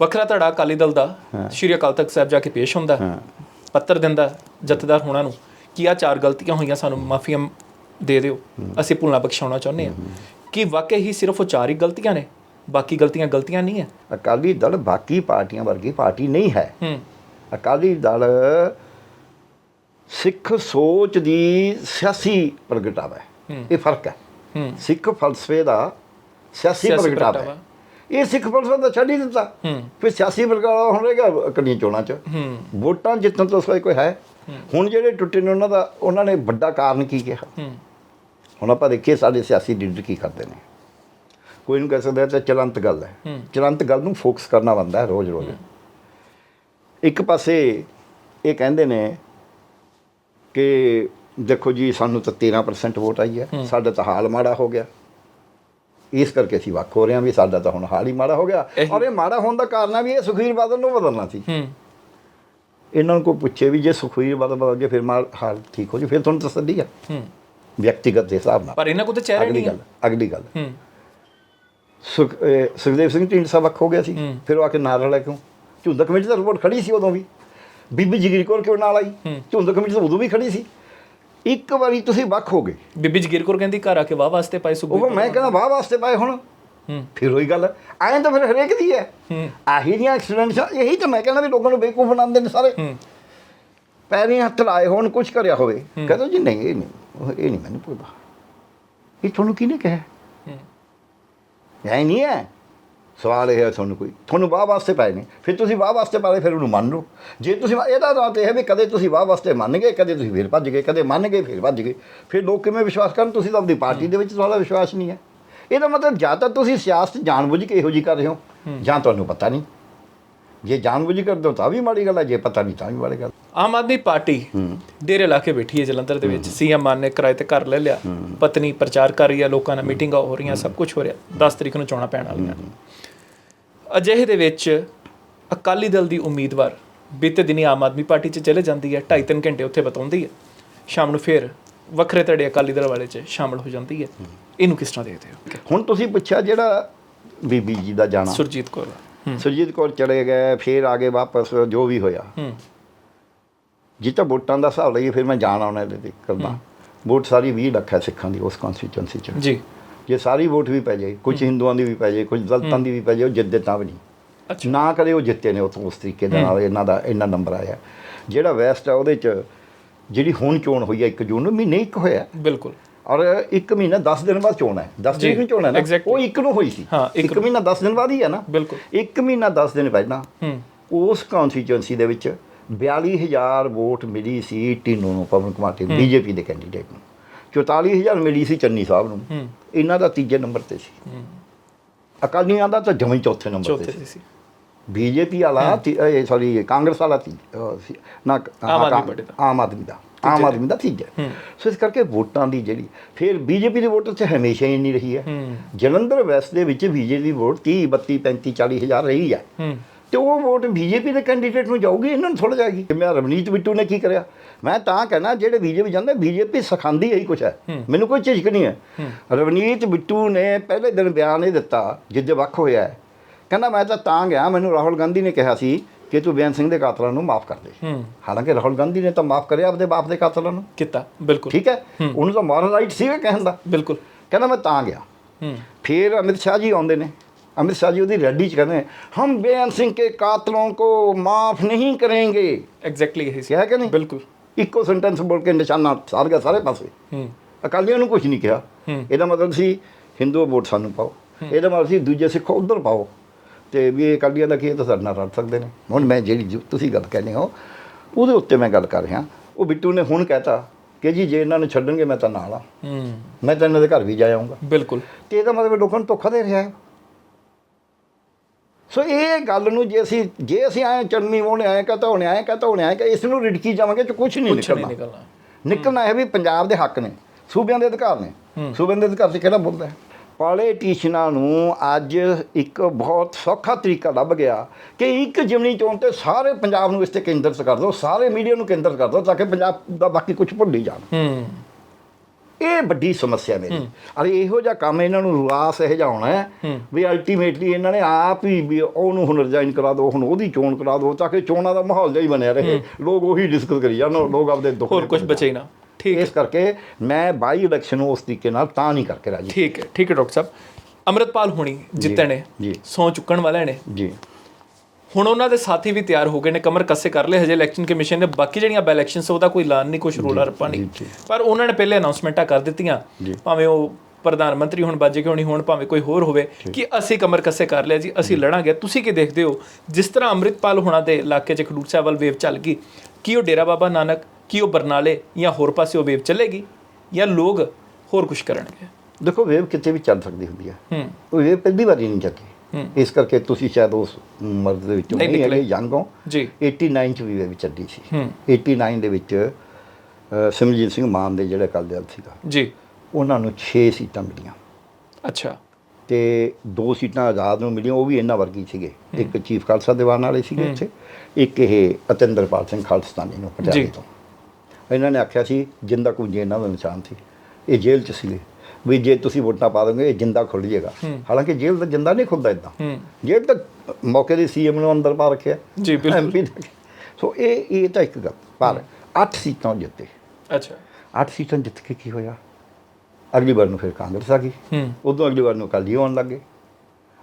ਵੱਖਰਾ ਧੜਾ ਅਕਾਲੀ ਦਲ ਦਾ ਸ਼੍ਰੀ ਅਕਾਲ ਤਖਤ ਸਾਹਿਬ ਜਾ ਕੇ ਪੇਸ਼ ਹੁੰਦਾ ਪੱਤਰ ਦਿੰਦਾ ਜਥੇਦਾਰ ਹੋਣਾ ਨੂੰ ਕਿ ਆ ਚਾਰ ਗਲਤੀਆਂ ਹੋਈਆਂ ਸਾਨੂੰ ਮਾਫੀਆਂ ਦੇ ਦਿਓ ਅਸੀਂ ਭੁੱਲਣਾ ਬਖਸ਼ਾਉਣਾ ਚਾਹੁੰਦੇ ਹਾਂ। ਕਿ ਵਾਕਈ ਹੀ ਸਿਰਫ ਉਹ ਚਾਰ ਹੀ ਗਲਤੀਆਂ ਨੇ? ਬਾਕੀ ਗਲਤੀਆਂ ਗਲਤੀਆਂ ਨਹੀਂ ਹੈ? ਅਕਾਲੀ ਦਲ ਬਾਕੀ ਪਾਰਟੀਆਂ ਵਰਗੀ ਪਾਰਟੀ ਨਹੀਂ ਹੈ। ਅਕਾਲੀ ਦਲ ਸਿੱਖ ਸੋਚ ਦੀ ਸਿਆਸੀ ਪ੍ਰਗਟਾਵਾ ਹੈ। ਇਹ ਫ਼ਰਕ ਹੈ। ਸਿੱਖ ਫਲਸਫੇ ਦਾ ਸਿਆਸੀ ਪ੍ਰਗਟਾਵਾ। ਹੈ। ਇਹ ਸਿੱਖ ਫਲਸਫਾ ਤਾਂ ਛੱਡ ਹੀ ਦਿੱਤਾ। ਫਿਰ ਸਿਆਸੀ ਪ੍ਰਗਟਾਵਾ ਹੁਣ ਰਹੇਗਾ ਕੜੀਆਂ ਚੋਣਾਂ 'ਚ। ਵੋਟਾਂ ਜਿੱਤਣ ਤੋਂ ਸਿਵਾਏ ਕੋਈ ਹੈ। ਹੁਣ ਜਿਹੜੇ ਟੁੱਟੇ ਨੇ ਉਹਨਾਂ ਦਾ ਉਹਨਾਂ ਨੇ ਵੱਡਾ ਕਾਰਨ ਕੀ ਕਿਹਾ? ਹੁਣ ਆਪਾਂ ਦੇਖੀਏ ਸਾਡੇ ਸਿਆਸੀ ਲੀਡਰ ਕੀ ਕਰਦੇ ਨੇ। ਕੋਈ ਨੂੰ ਕਹਿ ਸਕਦਾ ਤਾਂ ਚਲੰਤ ਗੱਲ ਹੈ। ਹੂੰ। ਚਲੰਤ ਗੱਲ ਨੂੰ ਫੋਕਸ ਕਰਨਾ ਬੰਦਾ ਹੈ ਰੋਜ਼ ਰੋਜ਼ ਇੱਕ ਪਾਸੇ ਇਹ ਕਹਿੰਦੇ ਨੇ ਕਿ ਦੇਖੋ ਜੀ ਸਾਨੂੰ ਤਾਂ 13% ਵੋਟ ਆਈ ਹੈ। ਸਾਡਾ ਤਾਂ ਹਾਲ ਮਾੜਾ ਹੋ ਗਿਆ। ਇਸ ਕਰਕੇ ਅਸੀਂ ਵੱਖ ਹੋ ਰਹੇ ਹਾਂ ਵੀ ਸਾਡਾ ਤਾਂ ਹੁਣ ਹਾਲ ਹੀ ਮਾੜਾ ਹੋ ਗਿਆ। ਔਰ ਇਹ ਮਾੜਾ ਹੋਣ ਦਾ ਕਾਰਨ ਹੈ ਵੀ ਇਹ ਸੁਖਵੀਰ ਬਾਦਲ ਨੂੰ ਬਦਲਣਾ ਸੀ। ਹੂੰ। ਇਹਨਾਂ ਨੂੰ ਕੋਈ ਪੁੱਛੇ ਵੀ ਜੇ ਸੁਖਵੀਰ ਬਾਦਲ ਬਦਲ ਜੇ ਫਿਰ ਮਾਲ ਹਾਲ ਠੀਕ ਹੋ ਜੀ ਫਿਰ ਤੁਹਾਨੂੰ ਤਸੱਲੀ ਹੂੰ। ਵਿਅਕਤੀਗਤ ਦੇ ਹਿਸਾਬ ਨਾਲ। ਪਰ ਇਹਨਾਂ ਕੋਲ ਤਾਂ ਚਿਹਰੇ ਨਹੀਂ ਗੱਲ ਅਗਲੀ ਗੱਲ। ਹੂੰ। ਸੁਖ ਸੁਖਦੇਵ ਸਿੰਘ ਢੀਂਡਸਾ ਵੱਖ ਹੋ ਗਿਆ ਸੀ। ਫਿਰ ਉਹ ਆ ਕੇ ਨਾਲ ਰਲਿਆ ਕਿਉਂ? ਝੁੰਦਾ ਕਮੇਟੀ ਦਾ ਰਿਪੋਰਟ ਖੜੀ ਸੀ ਉਦੋਂ ਵੀ। ਬੀਬੀ ਜਗੀਰ ਕੌਰ ਕਿਉਂ ਨਾਲ ਆਈ? ਹੂੰ। ਝੁੰਦਾ ਕਮੇਟੀ ਤਾਂ ਉਦੋਂ ਵੀ ਖੜੀ ਸੀ। ਇੱਕ ਵਾਰੀ ਤੁਸੀਂ ਵੱਖ ਹੋ ਗਏ। ਬੀਬੀ ਜਗੀਰ ਕੌਰ ਕਹਿੰਦੀ ਘਰ ਆ ਕੇ ਵਾਹ ਵਾਸਤੇ ਪਾਏ ਸੁਬਹ ਉਹ ਮੈਂ ਕਹਿੰਦਾ ਵਾਹ ਵਾਸਤੇ ਪਾਏ ਹੁਣ। ਹੂੰ। ਫਿਰ ਉਹੀ ਗੱਲ ਐਂ ਤਾਂ ਫਿਰ ਹਰੇਕ ਦੀ ਹੈ। ਆਹੀ ਦੀਆਂ ਐਕਸੀਡੈਂਟਸ ਇਹੀ ਤਾਂ ਮੈਂ ਕਹਿੰਦਾ ਵੀ ਲੋਕਾਂ ਨੂੰ ਬੇਵਕੂਫ ਬਣਾਉਂਦੇ ਨੇ ਸਾਰੇ। ਹੂੰ। ਪੈਰੀਂ ਹੱਥ ਲਾਏ ਹੋਣ ਕੁਝ ਕਰਿਆ ਹੋਵੇ। ਕਹਿੰਦਾ ਜੀ ਨਹੀਂ ਇਹ ਨਹੀਂ ਇਹ ਨਹੀਂ ਮੈਨੂੰ ਪਤਾ ਇਹ ਤੁਹਾਨੂੰ ਕਿਹਨੇ ਕਿਹਾ? ਹੂੰ। ਐ ਨਹੀਂ ਹੈ। ਸਵਾਲ ਇਹ ਹੈ ਤੁਹਾਨੂੰ ਕੋਈ। ਤੁਹਾਨੂੰ ਵਾਹ ਵਾਸਤੇ ਪਾਏ ਨੇ। ਫਿਰ ਤੁਸੀਂ ਵਾਹ ਵਾਸਤੇ ਪਾਏ ਫਿਰ ਉਹਨੂੰ ਮੰਨ ਲਓ। ਜੇ ਤੁਸੀਂ ਇਹਦਾ ਰਾਤ ਇਹ ਹੈ ਵੀ ਕਦੇ ਤੁਸੀਂ ਵਾਹ ਵਾਸਤੇ ਮੰਨ ਗਏ ਕਦੇ ਤੁਸੀਂ ਫਿਰ ਭੱਜ ਗਏ ਕਦੇ ਮੰਨ ਗਏ ਫਿਰ ਭੱਜ ਗਏ। ਫਿਰ ਲੋਕ ਕਿਵੇਂ ਵਿਸ਼ਵਾਸ ਕਰਨ? ਤੁਸੀਂ ਤਾਂ ਆਪਣੀ ਪਾਰਟੀ ਦੇ ਵਿੱਚ ਤੁਹਾਡਾ ਵਿਸ਼ਵਾਸ ਨਹੀਂ ਹੈ। ਇਹਦਾ ਮਤਲਬ ਜਾਂ ਤਾਂ ਤੁਸੀਂ ਸਿਆਸਤ ਜਾਣਬੁੱਝ ਕੇ ਇਹੋ ਜੀ ਕਰ ਰਹੇ ਹੋ ਜਾਂ ਤੁਹਾਨੂੰ ਪਤਾ ਨਹੀਂ। ਜੇ ਜਾਣਬੁੱਝ ਕੇ ਕਰਦੇ ਹੋ ਤਾਂ ਵੀ ਮਾੜੀ ਗੱਲ ਹੈ ਜੇ ਪਤਾ ਨਹੀਂ ਤਾਂ ਵੀ ਮਾੜੀ ਗੱਲ ਆਮ ਆਦਮੀ ਪਾਰਟੀ ਡੇਰੇ ਲਾ ਕੇ ਬੈਠੀ ਹੈ ਜਲੰਧਰ ਦੇ ਵਿੱਚ। ਸੀਐਮ ਮਾਨ ਨੇ ਕਿਰਾਏ ਤੇ ਘਰ ਲੈ ਲਿਆ। ਪਤਨੀ ਪ੍ਰਚਾਰ ਕਰ ਰਹੀ ਹੈ ਲੋਕਾਂ ਨਾਲ ਮੀਟਿੰਗਾਂ ਹੋ ਰਹੀਆਂ ਸਭ ਕੁਝ ਹੋ ਰਿਹਾ। 10 ਤਰੀਕ ਨੂੰ ਚੋਣਾਂ ਪੈਣ ਵਾਲੀਆਂ ਅਜਿਹੇ ਦੇ ਵਿੱਚ ਅਕਾਲੀ ਦਲ ਦੀ ਉਮੀਦਵਾਰ ਬੀਤੇ ਦਿਨੀ ਆਮ ਆਦਮੀ ਪਾਰਟੀ 'ਚ ਚਲੇ ਜਾਂਦੀ ਹੈ 2.5 ਘੰਟੇ ਉੱਥੇ ਬਤਾਉਂਦੀ ਹੈ। ਸ਼ਾਮ ਨੂੰ ਫਿਰ ਵੱਖਰੇ ਧੜੇ ਅਕਾਲੀ ਦਲ ਵਾਲੇ 'ਚ ਸ਼ਾਮਲ ਹੋ ਜਾਂਦੀ ਹੈ। ਇਹਨੂੰ ਕਿਸ ਤਰ੍ਹਾਂ ਦੇਖਦੇ ਹੋ? ਹੁਣ ਤੁਸੀਂ ਪੁੱਛਿਆ ਜਿਹੜਾ ਬੀਬੀ ਜੀ ਦਾ ਜਾਣਾ। ਸੁਰਜੀਤ ਕੌਰ ਸੁਰਜੀਤ ਕੌਰ ਚਲੇ ਗਏ ਫਿਰ ਆਗੇ ਵਾਪਸ ਜੋ ਵੀ ਹੋਇਆ। ਜੇ ਤਾਂ ਵੋਟਾਂ ਦਾ ਹਿਸਾਬ ਲਈਏ ਫਿਰ ਮੈਂ ਜਾਣ ਆਉਣਾ ਇਹਦੇ ਤੇ ਕਰਦਾ ਵੋਟ ਸਾਰੀ 20 ਲੱਖ ਹੈ ਸਿੱਖਾਂ ਦੀ ਉਸ ਕਨਸਟੀਚੁਐਂਸੀ 'ਚ। ਜੀ। ਜੇ ਸਾਰੀ ਵੋਟ ਵੀ ਪੈ ਜਾਏ ਕੁਝ ਹਿੰਦੂਆਂ ਦੀ ਵੀ ਪੈ ਜਾਏ ਕੁਝ ਦਲਤਾਂ ਦੀ ਵੀ ਪੈ ਜਾਏ ਉਹ ਜਿੱਤਦੇ ਤਾਂ ਵੀ ਨਹੀਂ। ਨਾ ਕਦੇ ਉਹ ਜਿੱਤੇ ਨੇ ਉਥੋਂ ਉਸ ਤਰੀਕੇ ਦੇ ਨਾਲ ਇਹਨਾਂ ਦਾ ਇੰਨਾ ਨੰਬਰ ਆਇਆ। ਜਿਹੜਾ ਵੈਸਟ ਆ ਉਹਦੇ 'ਚ ਜਿਹੜੀ ਹੁਣ ਚੋਣ ਹੋਈ ਹੈ 1 ਜੂਨ ਨੂੰ ਮਹੀਨੇ ਇੱਕ ਹੋਇਆ। ਬਿਲਕੁਲ। ਔਰ ਇੱਕ ਮਹੀਨਾ 10 ਦਿਨ ਬਾਅਦ ਚੋਣ ਹੈ। 10 ਜੀ, ਦਿਨ ਨੂੰ ਚੋਣ ਹੈ ਨਾ. ਉਹ ਇੱਕ ਨੂੰ ਹੋਈ ਸੀ। ਹਾਂ, ਇੱਕ ਇੱਕ ਮਹੀਨਾ 10 ਦਿਨ ਬਾਅਦ ਹੀ ਹੈ ਨਾ। ਬਿਲਕੁਲ। ਇੱਕ ਮਹੀਨਾ 10 ਦਿਨ ਪਹਿਲਾਂ ਹੂੰ। ਉਸ ਕਨਸਟੀਚੁਐਂਸੀ ਦੇ ਵਿੱਚ 42000 ਵੋਟ ਮਿਲੀ ਸੀ ਟੀਨੂ ਨੂੰ ਪਵਨ ਕੁਮਾਰ ਤੇ ਬੀਜੇਪੀ ਦੇ ਕੈਂਡੀਡੇਟ ਨੂੰ। 44000 ਮਿਲੀ ਸੀ ਚੰਨੀ ਸਾਹਿਬ ਨੂੰ। ਹੂੰ। ਇਹਨਾਂ ਦਾ ਤੀਜੇ ਨੰਬਰ ਤੇ ਸੀ। ਅਕਾਲੀਆਂ ਦਾ ਤਾਂ ਜਮੀ ਚੌਥੇ ਨੰਬਰ ਤੇ ਸੀ। ਬੀਜੇਪੀ ਵਾਲਾ ਇਹ ਸੌਰੀ ਕਾਂਗਰਸ ਵਾਲਾ ਸੀ- ਨਾ ਆਮ ਆਦਮੀ ਦਾ। ਆਮ ਆਦਮੀ ਦਾ। ਤੀਜਾ। ਸੋ ਇਸ ਕਰਕੇ ਵੋਟਾਂ ਦੀ ਜਿਹੜੀ ਫਿਰ ਬੀਜੇਪੀ ਦੀ ਵੋਟ ਤੇ ਹਮੇਸ਼ਾ ਹੀ ਨਹੀਂ ਰਹੀ ਹੈ। ਜਲੰਧਰ ਵੈਸਟ ਦੇ ਵਿੱਚ ਬੀਜੇਪੀ ਦੀ ਵੋਟ 30 32 35 40 ਹਜ਼ਾਰ ਰਹੀ ਹੈ। ਤੇ ਉਹ ਵੋਟ ਬੀਜੇਪੀ ਦੇ ਕੈਂਡੀਡੇਟ ਨੂੰ ਜਾਊਗੀ ਇਹਨਾਂ ਨੂੰ ਥੋੜਾ ਜਾਏਗੀ ਮੈਂ ਰਵਨੀਤ ਬਿੱਟੂ ਨੇ ਕੀ ਕਰਿਆ? ਮੈਂ ਤਾਂ ਕਹਿੰਦਾ ਜਿਹੜੇ ਬੀਜੇਪੀ ਜਾਂਦੇ ਬੀਜੇਪੀ ਸਿਖਾਉਂਦੀ ਇਹੀ ਕੁਛ ਹੈ। ਮੈਨੂੰ ਕੋਈ ਝਿਜਕ ਨਹੀਂ ਹੈ। ਰਵਨੀਤ ਬਿੱਟੂ ਨੇ ਪਹਿਲੇ ਦਿਨ ਬਿਆਨ ਇਹ ਦਿੱਤਾ ਜਿੱਦੇ ਵੱਖ ਹੋਇਆ ਕਹਿੰਦਾ ਮੈਂ ਤਾਂ ਤਾਂ ਗਿਆ ਮੈਨੂੰ ਰਾਹੁਲ ਗਾਂਧੀ ਨੇ ਕਿਹਾ ਸੀ ਕਿ ਤੂੰ ਬੇਅੰਤ ਸਿੰਘ ਦੇ ਕਾਤਲਾਂ ਨੂੰ ਮਾਫ ਕਰ ਦੇ। ਹਾਲਾਂਕਿ ਰਾਹੁਲ ਗਾਂਧੀ ਨੇ ਤਾਂ ਮਾਫ ਕਰਿਆ ਆਪਣੇ ਬਾਪ ਦੇ ਕਾਤਲਾਂ ਨੂੰ। ਕੀਤਾ ਬਿਲਕੁਲ। ਠੀਕ ਹੈ? ਉਹਨੂੰ ਤਾਂ ਮੋਰਲ ਰਾਈਟ ਸੀਗਾ ਕਹਿਣ ਦਾ। ਬਿਲਕੁਲ। ਕਹਿੰਦਾ ਮੈਂ ਤਾਂ ਗਿਆ। ਫਿਰ ਅਮਿਤ ਸ਼ਾਹ ਜੀ ਆਉਂਦੇ ਨੇ। ਅਮਿਤ ਸ਼ਾਹ ਜੀ ਉਹਦੀ रेड्डी 'ਚ ਕਹਿੰਦੇ हैं हम बेअंत सिंह के कातलों को ਨਹੀਂ नहीं ਐਗਜੈਕਟਲੀ ਇਹ exactly है क्या है कि ਇੱਕੋ ਸੈਂਟੈਂਸ ਬੋਲ ਕੇ ਨਿਸ਼ਾਨਾ ਸਾਰ ਗਿਆ ਸਾਰੇ ਪਾਸੇ। ਹੂੰ। ਅਕਾਲੀਆਂ ਨੂੰ ਕੁਝ ਨਹੀਂ ਕਿਹਾ। ਇਹਦਾ ਮਤਲਬ ਸੀ ਹਿੰਦੂ ਵੋਟ ਸਾਨੂੰ ਪਾਓ। ਇਹਦਾ ਮਤਲਬ ਸੀ ਦੂਜੇ ਸਿੱਖ ਉਧਰ ਪਾਓ। ਤੇ ਵੀ ਇਹ ਅਕਾਲੀਆਂ ਦਾ ਕੀ ਹੈ ਤਾਂ ਸਾਡੇ ਨਾਲ ਰਲ ਸਕਦੇ ਨੇ। ਹੁਣ ਮੈਂ ਜਿਹੜੀ ਤੁਸੀਂ ਗੱਲ ਕਹਿੰਦੇ ਹੋ ਉਹਦੇ ਉੱਤੇ ਮੈਂ ਗੱਲ ਕਰ ਰਿਹਾ। ਉਹ ਬਿੱਟੂ ਨੇ ਹੁਣ ਕਹਿਤਾ ਕਿ ਜੀ ਜੇ ਇਹਨਾਂ ਨੂੰ ਛੱਡਣਗੇ ਮੈਂ ਤਾਂ ਨਾਲ ਆ। ਹੂੰ। ਮੈਂ ਤਾਂ ਇਹਨਾਂ ਦੇ ਘਰ ਵੀ ਜਾ ਆਉਂਗਾ। ਬਿਲਕੁਲ। ਤੇ ਇਹਦਾ ਮਤਲਬ ਲੋਕਾਂ ਨੂੰ ਧੋਖਾ ਦੇ ਰਿਹਾ ਹੈ। ਸੋ ਇਹ ਗੱਲ ਨੂੰ ਜੇ ਅਸੀਂ ਜੇ ਅਸੀਂ ਆਏ ਚੜਨੀ ਹੋਣੇ ਆਏ ਕਹਤਾ ਹੋਣੇ ਆਏ ਕਹਤਾ ਹੋਣੇ ਆਏ ਕਿ ਇਸ ਨੂੰ ਰਿੜਕੀ ਜਾਵਾਂਗੇ ਤੇ ਕੁਝ ਨਹੀਂ ਕੁਛ ਨਹੀਂ ਨਿਕਲਣਾ। ਨਿਕਲਣਾ। ਹੈ ਵੀ ਪੰਜਾਬ ਦੇ ਹੱਕ ਨੇ ਸੂਬਿਆਂ ਦੇ ਅਧਿਕਾਰ ਨੇ। ਸੂਬਿਆਂ ਦੇ ਅਧਿਕਾਰ ਤੇ ਕਿਹੜਾ ਬੋਲਦਾ ਹੈ? ਪੋਲੀਟੀਸ਼ੀਅਨਾਂ ਨੂੰ ਅੱਜ ਇੱਕ ਬਹੁਤ ਸੌਖਾ ਤਰੀਕਾ ਲੱਭ ਗਿਆ ਕਿ ਇੱਕ ਜਿਮਨੀ ਚੋਣ ਤੇ ਸਾਰੇ ਪੰਜਾਬ ਨੂੰ ਇਸ ਤੇ ਕੇਂਦਰਿਤ ਕਰ ਦਿਓ ਸਾਰੇ ਮੀਡੀਆ ਨੂੰ ਕੇਂਦਰਿਤ ਕਰ ਦਿਓ ਤਾਂ ਕਿ ਪੰਜਾਬ ਦਾ ਬਾਕੀ ਕੁਝ ਭੁੱਲ ਹੀ ਜਾਣ। ਹੂੰ। ਇਹ ਵੱਡੀ ਸਮੱਸਿਆ ਮੇਰੀ। ਅਰੇ ਇਹੋ ਜਿਹਾ ਕੰਮ ਇਹਨਾਂ ਨੂੰ ਰੁਆਸ ਇਹ ਜਿਹਾ ਹੋਣਾ ਹੈ ਵੀ ਅਲਟੀਮੇਟਲੀ ਇਹਨਾਂ ਨੇ ਆਪ ਹੀ ਵੀ ਉਹਨੂੰ ਹੁਣ ਰਿਜ਼ਾਈਨ ਕਰਾ ਦਿਓ ਹੁਣ ਉਹਦੀ ਚੋਣ ਕਰਾ ਦਿਓ ਤਾਂ ਕਿ ਚੋਣਾਂ ਦਾ ਮਾਹੌਲ ਜਿਹਾ ਹੀ ਬਣਿਆ ਰਹੇ। ਲੋਕ ਉਹੀ ਡਿਸਕਸ ਕਰੀ ਜਾਣ ਲੋਕ ਆਪਦੇ ਦੁੱਖ ਹੋਰ ਕੁਝ ਬਚੇ ਨਾ। ਠੀਕ ਇਸ ਕਰਕੇ ਮੈਂ ਬਾਈ ਇਲੈਕਸ਼ਨ ਉਸ ਤਰੀਕੇ ਨਾਲ ਤਾਂ ਨਹੀਂ ਕਰਕੇ ਰਾਜੀ। ਠੀਕ ਹੈ ਠੀਕ ਹੈ ਡਾਕਟਰ ਸਾਹਿਬ। ਅੰਮ੍ਰਿਤਪਾਲ ਹੁਣੀ ਜਿੱਤੇ ਨੇ ਜੀ। ਸੌ ਚੁੱਕਣ ਵਾਲੇ ਨੇ। ਜੀ। ਹੁਣ ਉਹਨਾਂ ਦੇ ਸਾਥੀ ਵੀ ਤਿਆਰ ਹੋ ਗਏ ਨੇ ਕਮਰ ਕੱਸੇ ਕਰ ਲਏ ਹਜੇ ਇਲੈਕਸ਼ਨ ਕਮਿਸ਼ਨ ਨੇ ਬਾਕੀ ਜਿਹੜੀਆਂ ਬੈ ਇਲੈਕਸ਼ਨਸ ਉਹਦਾ ਕੋਈ ਐਲਾਨ ਨਹੀਂ ਕੁਝ ਰੋਲਾ ਰੱਪਾ ਨਹੀਂ। ਪਰ ਉਹਨਾਂ ਨੇ ਪਹਿਲੇ ਅਨਾਉਂਸਮੈਂਟਾਂ ਕਰ ਦਿੱਤੀਆਂ। ਭਾਵੇਂ ਉਹ ਪ੍ਰਧਾਨ ਮੰਤਰੀ ਹੁਣ ਬਾਜੇ ਕਿਉਂ ਨਹੀਂ ਹੋਣ ਭਾਵੇਂ ਕੋਈ ਹੋਰ ਹੋਵੇ ਕਿ ਅਸੀਂ ਕਮਰ ਕੱਸੇ ਕਰ ਲਿਆ ਜੀ ਅਸੀਂ ਲੜਾਂਗੇ। ਤੁਸੀਂ ਕੀ ਦੇਖਦੇ ਹੋ? ਜਿਸ ਤਰ੍ਹਾਂ ਅੰਮ੍ਰਿਤਪਾਲ ਹੁਣਾਂ ਦੇ ਇਲਾਕੇ 'ਚ ਖਡੂਰ ਸਾਹਿਬ ਵੱਲ ਵੇਵ ਚੱਲ ਗਈ ਕੀ ਉਹ ਡੇਰਾ ਬਾਬਾ ਨਾਨਕ ਕੀ ਉਹ ਬਰਨਾਲੇ ਜਾਂ ਹੋਰ ਪਾਸੇ ਉਹ ਵੇਵ ਚੱਲੇਗੀ? ਜਾਂ ਲੋਕ ਹੋਰ ਕੁਝ ਕਰਨਗੇ? ਦੇਖੋ ਵੇਵ ਕਿਤੇ ਵੀ ਚੱਲ ਸਕਦੀ ਹੁੰਦੀ ਹੈ। ਉਹ ਵੇਵ ਪਹਿਲੀ ਵਾਰੀ ਨਹੀਂ ਚੱਲੀ। ਇਸ ਕਰਕੇ ਤੁਸੀਂ ਸ਼ਾਇਦ ਉਸ ਉਮਰ ਦੇ ਵਿੱਚੋਂ ਨਹੀਂ ਹੈਗੇ। ਯੰਗ ਹੋ। ਜੀ। 89 ਚ ਵੀ ਵੇਵ ਚੱਲੀ ਸੀ। ਹੂੰ। 89 ਦੇ ਵਿੱਚ ਸਿਮਰਜੀਤ ਸਿੰਘ ਮਾਨ ਦੇ ਜਿਹੜੇ ਅਕਾਲੀ ਦਲ ਸੀਗਾ ਜੀ। ਉਹਨਾਂ ਨੂੰ 6 ਸੀਟਾਂ ਮਿਲੀਆਂ। ਅੱਛਾ। ਤੇ ਦੋ ਸੀਟਾਂ ਆਜ਼ਾਦ ਨੂੰ ਮਿਲੀਆਂ ਉਹ ਵੀ ਇਹਨਾਂ ਵਰਗੀ ਸੀਗੇ। ਇੱਕ ਚੀਫ ਖਾਲਸਾ ਦੀਵਾਨ ਵਾਲੇ ਸੀਗੇ ਇੱਥੇ ਇੱਕ ਇਹ ਅਤਿੰਦਰਪਾਲ ਸਿੰਘ ਖਾਲਸਤਾਨੀ ਨੂੰ ਪਟਿਆਲੇ। ਤੋਂ। ਇਹਨਾਂ ਨੇ ਆਖਿਆ ਸੀ ਜਿੰਦਾ ਕੁੰਜੀ ਇਹਨਾਂ ਦਾ ਨਿਸ਼ਾਨ ਸੀ। ਇਹ ਜੇਲ੍ਹ 'ਚ ਸੀਗੇ। ਵੀ ਜੇ ਤੁਸੀਂ ਵੋਟਾਂ ਪਾ ਦੋਗੇ ਇਹ ਜਿੰਦਾ ਖੁੱਲ ਜਾਏਗਾ। ਹਾਲਾਂਕਿ ਜੇਲ੍ਹ ਦਾ ਜਿੰਦਾ ਨਹੀਂ ਖੁੱਲਦਾ ਇਦਾਂ। ਜੇਲ੍ਹ ਤਾਂ ਮੌਕੇ ਦੇ ਸੀਐਮ ਨੂੰ ਅੰਦਰ ਪਾ ਰੱਖਿਆ। ਜੀ ਬਿਲਕੁਲ। ਸੋ ਇਹ ਇਹ ਤਾਂ ਇੱਕ ਗੱਲ। ਪਰ 8 ਸੀਟਾਂ ਜਿੱਤੇ। ਅੱਛਾ। 8 ਸੀਟਾਂ ਜਿੱਤ ਕੇ ਕੀ ਹੋਇਆ? ਅਗਲੀ ਵਾਰ ਨੂੰ ਫਿਰ ਕਾਂਗਰਸ ਆ ਗਈ। ਉਦੋਂ ਅਗਲੀ ਵਾਰ ਨੂੰ ਅਕਾਲੀ ਆਉਣ ਲੱਗੇ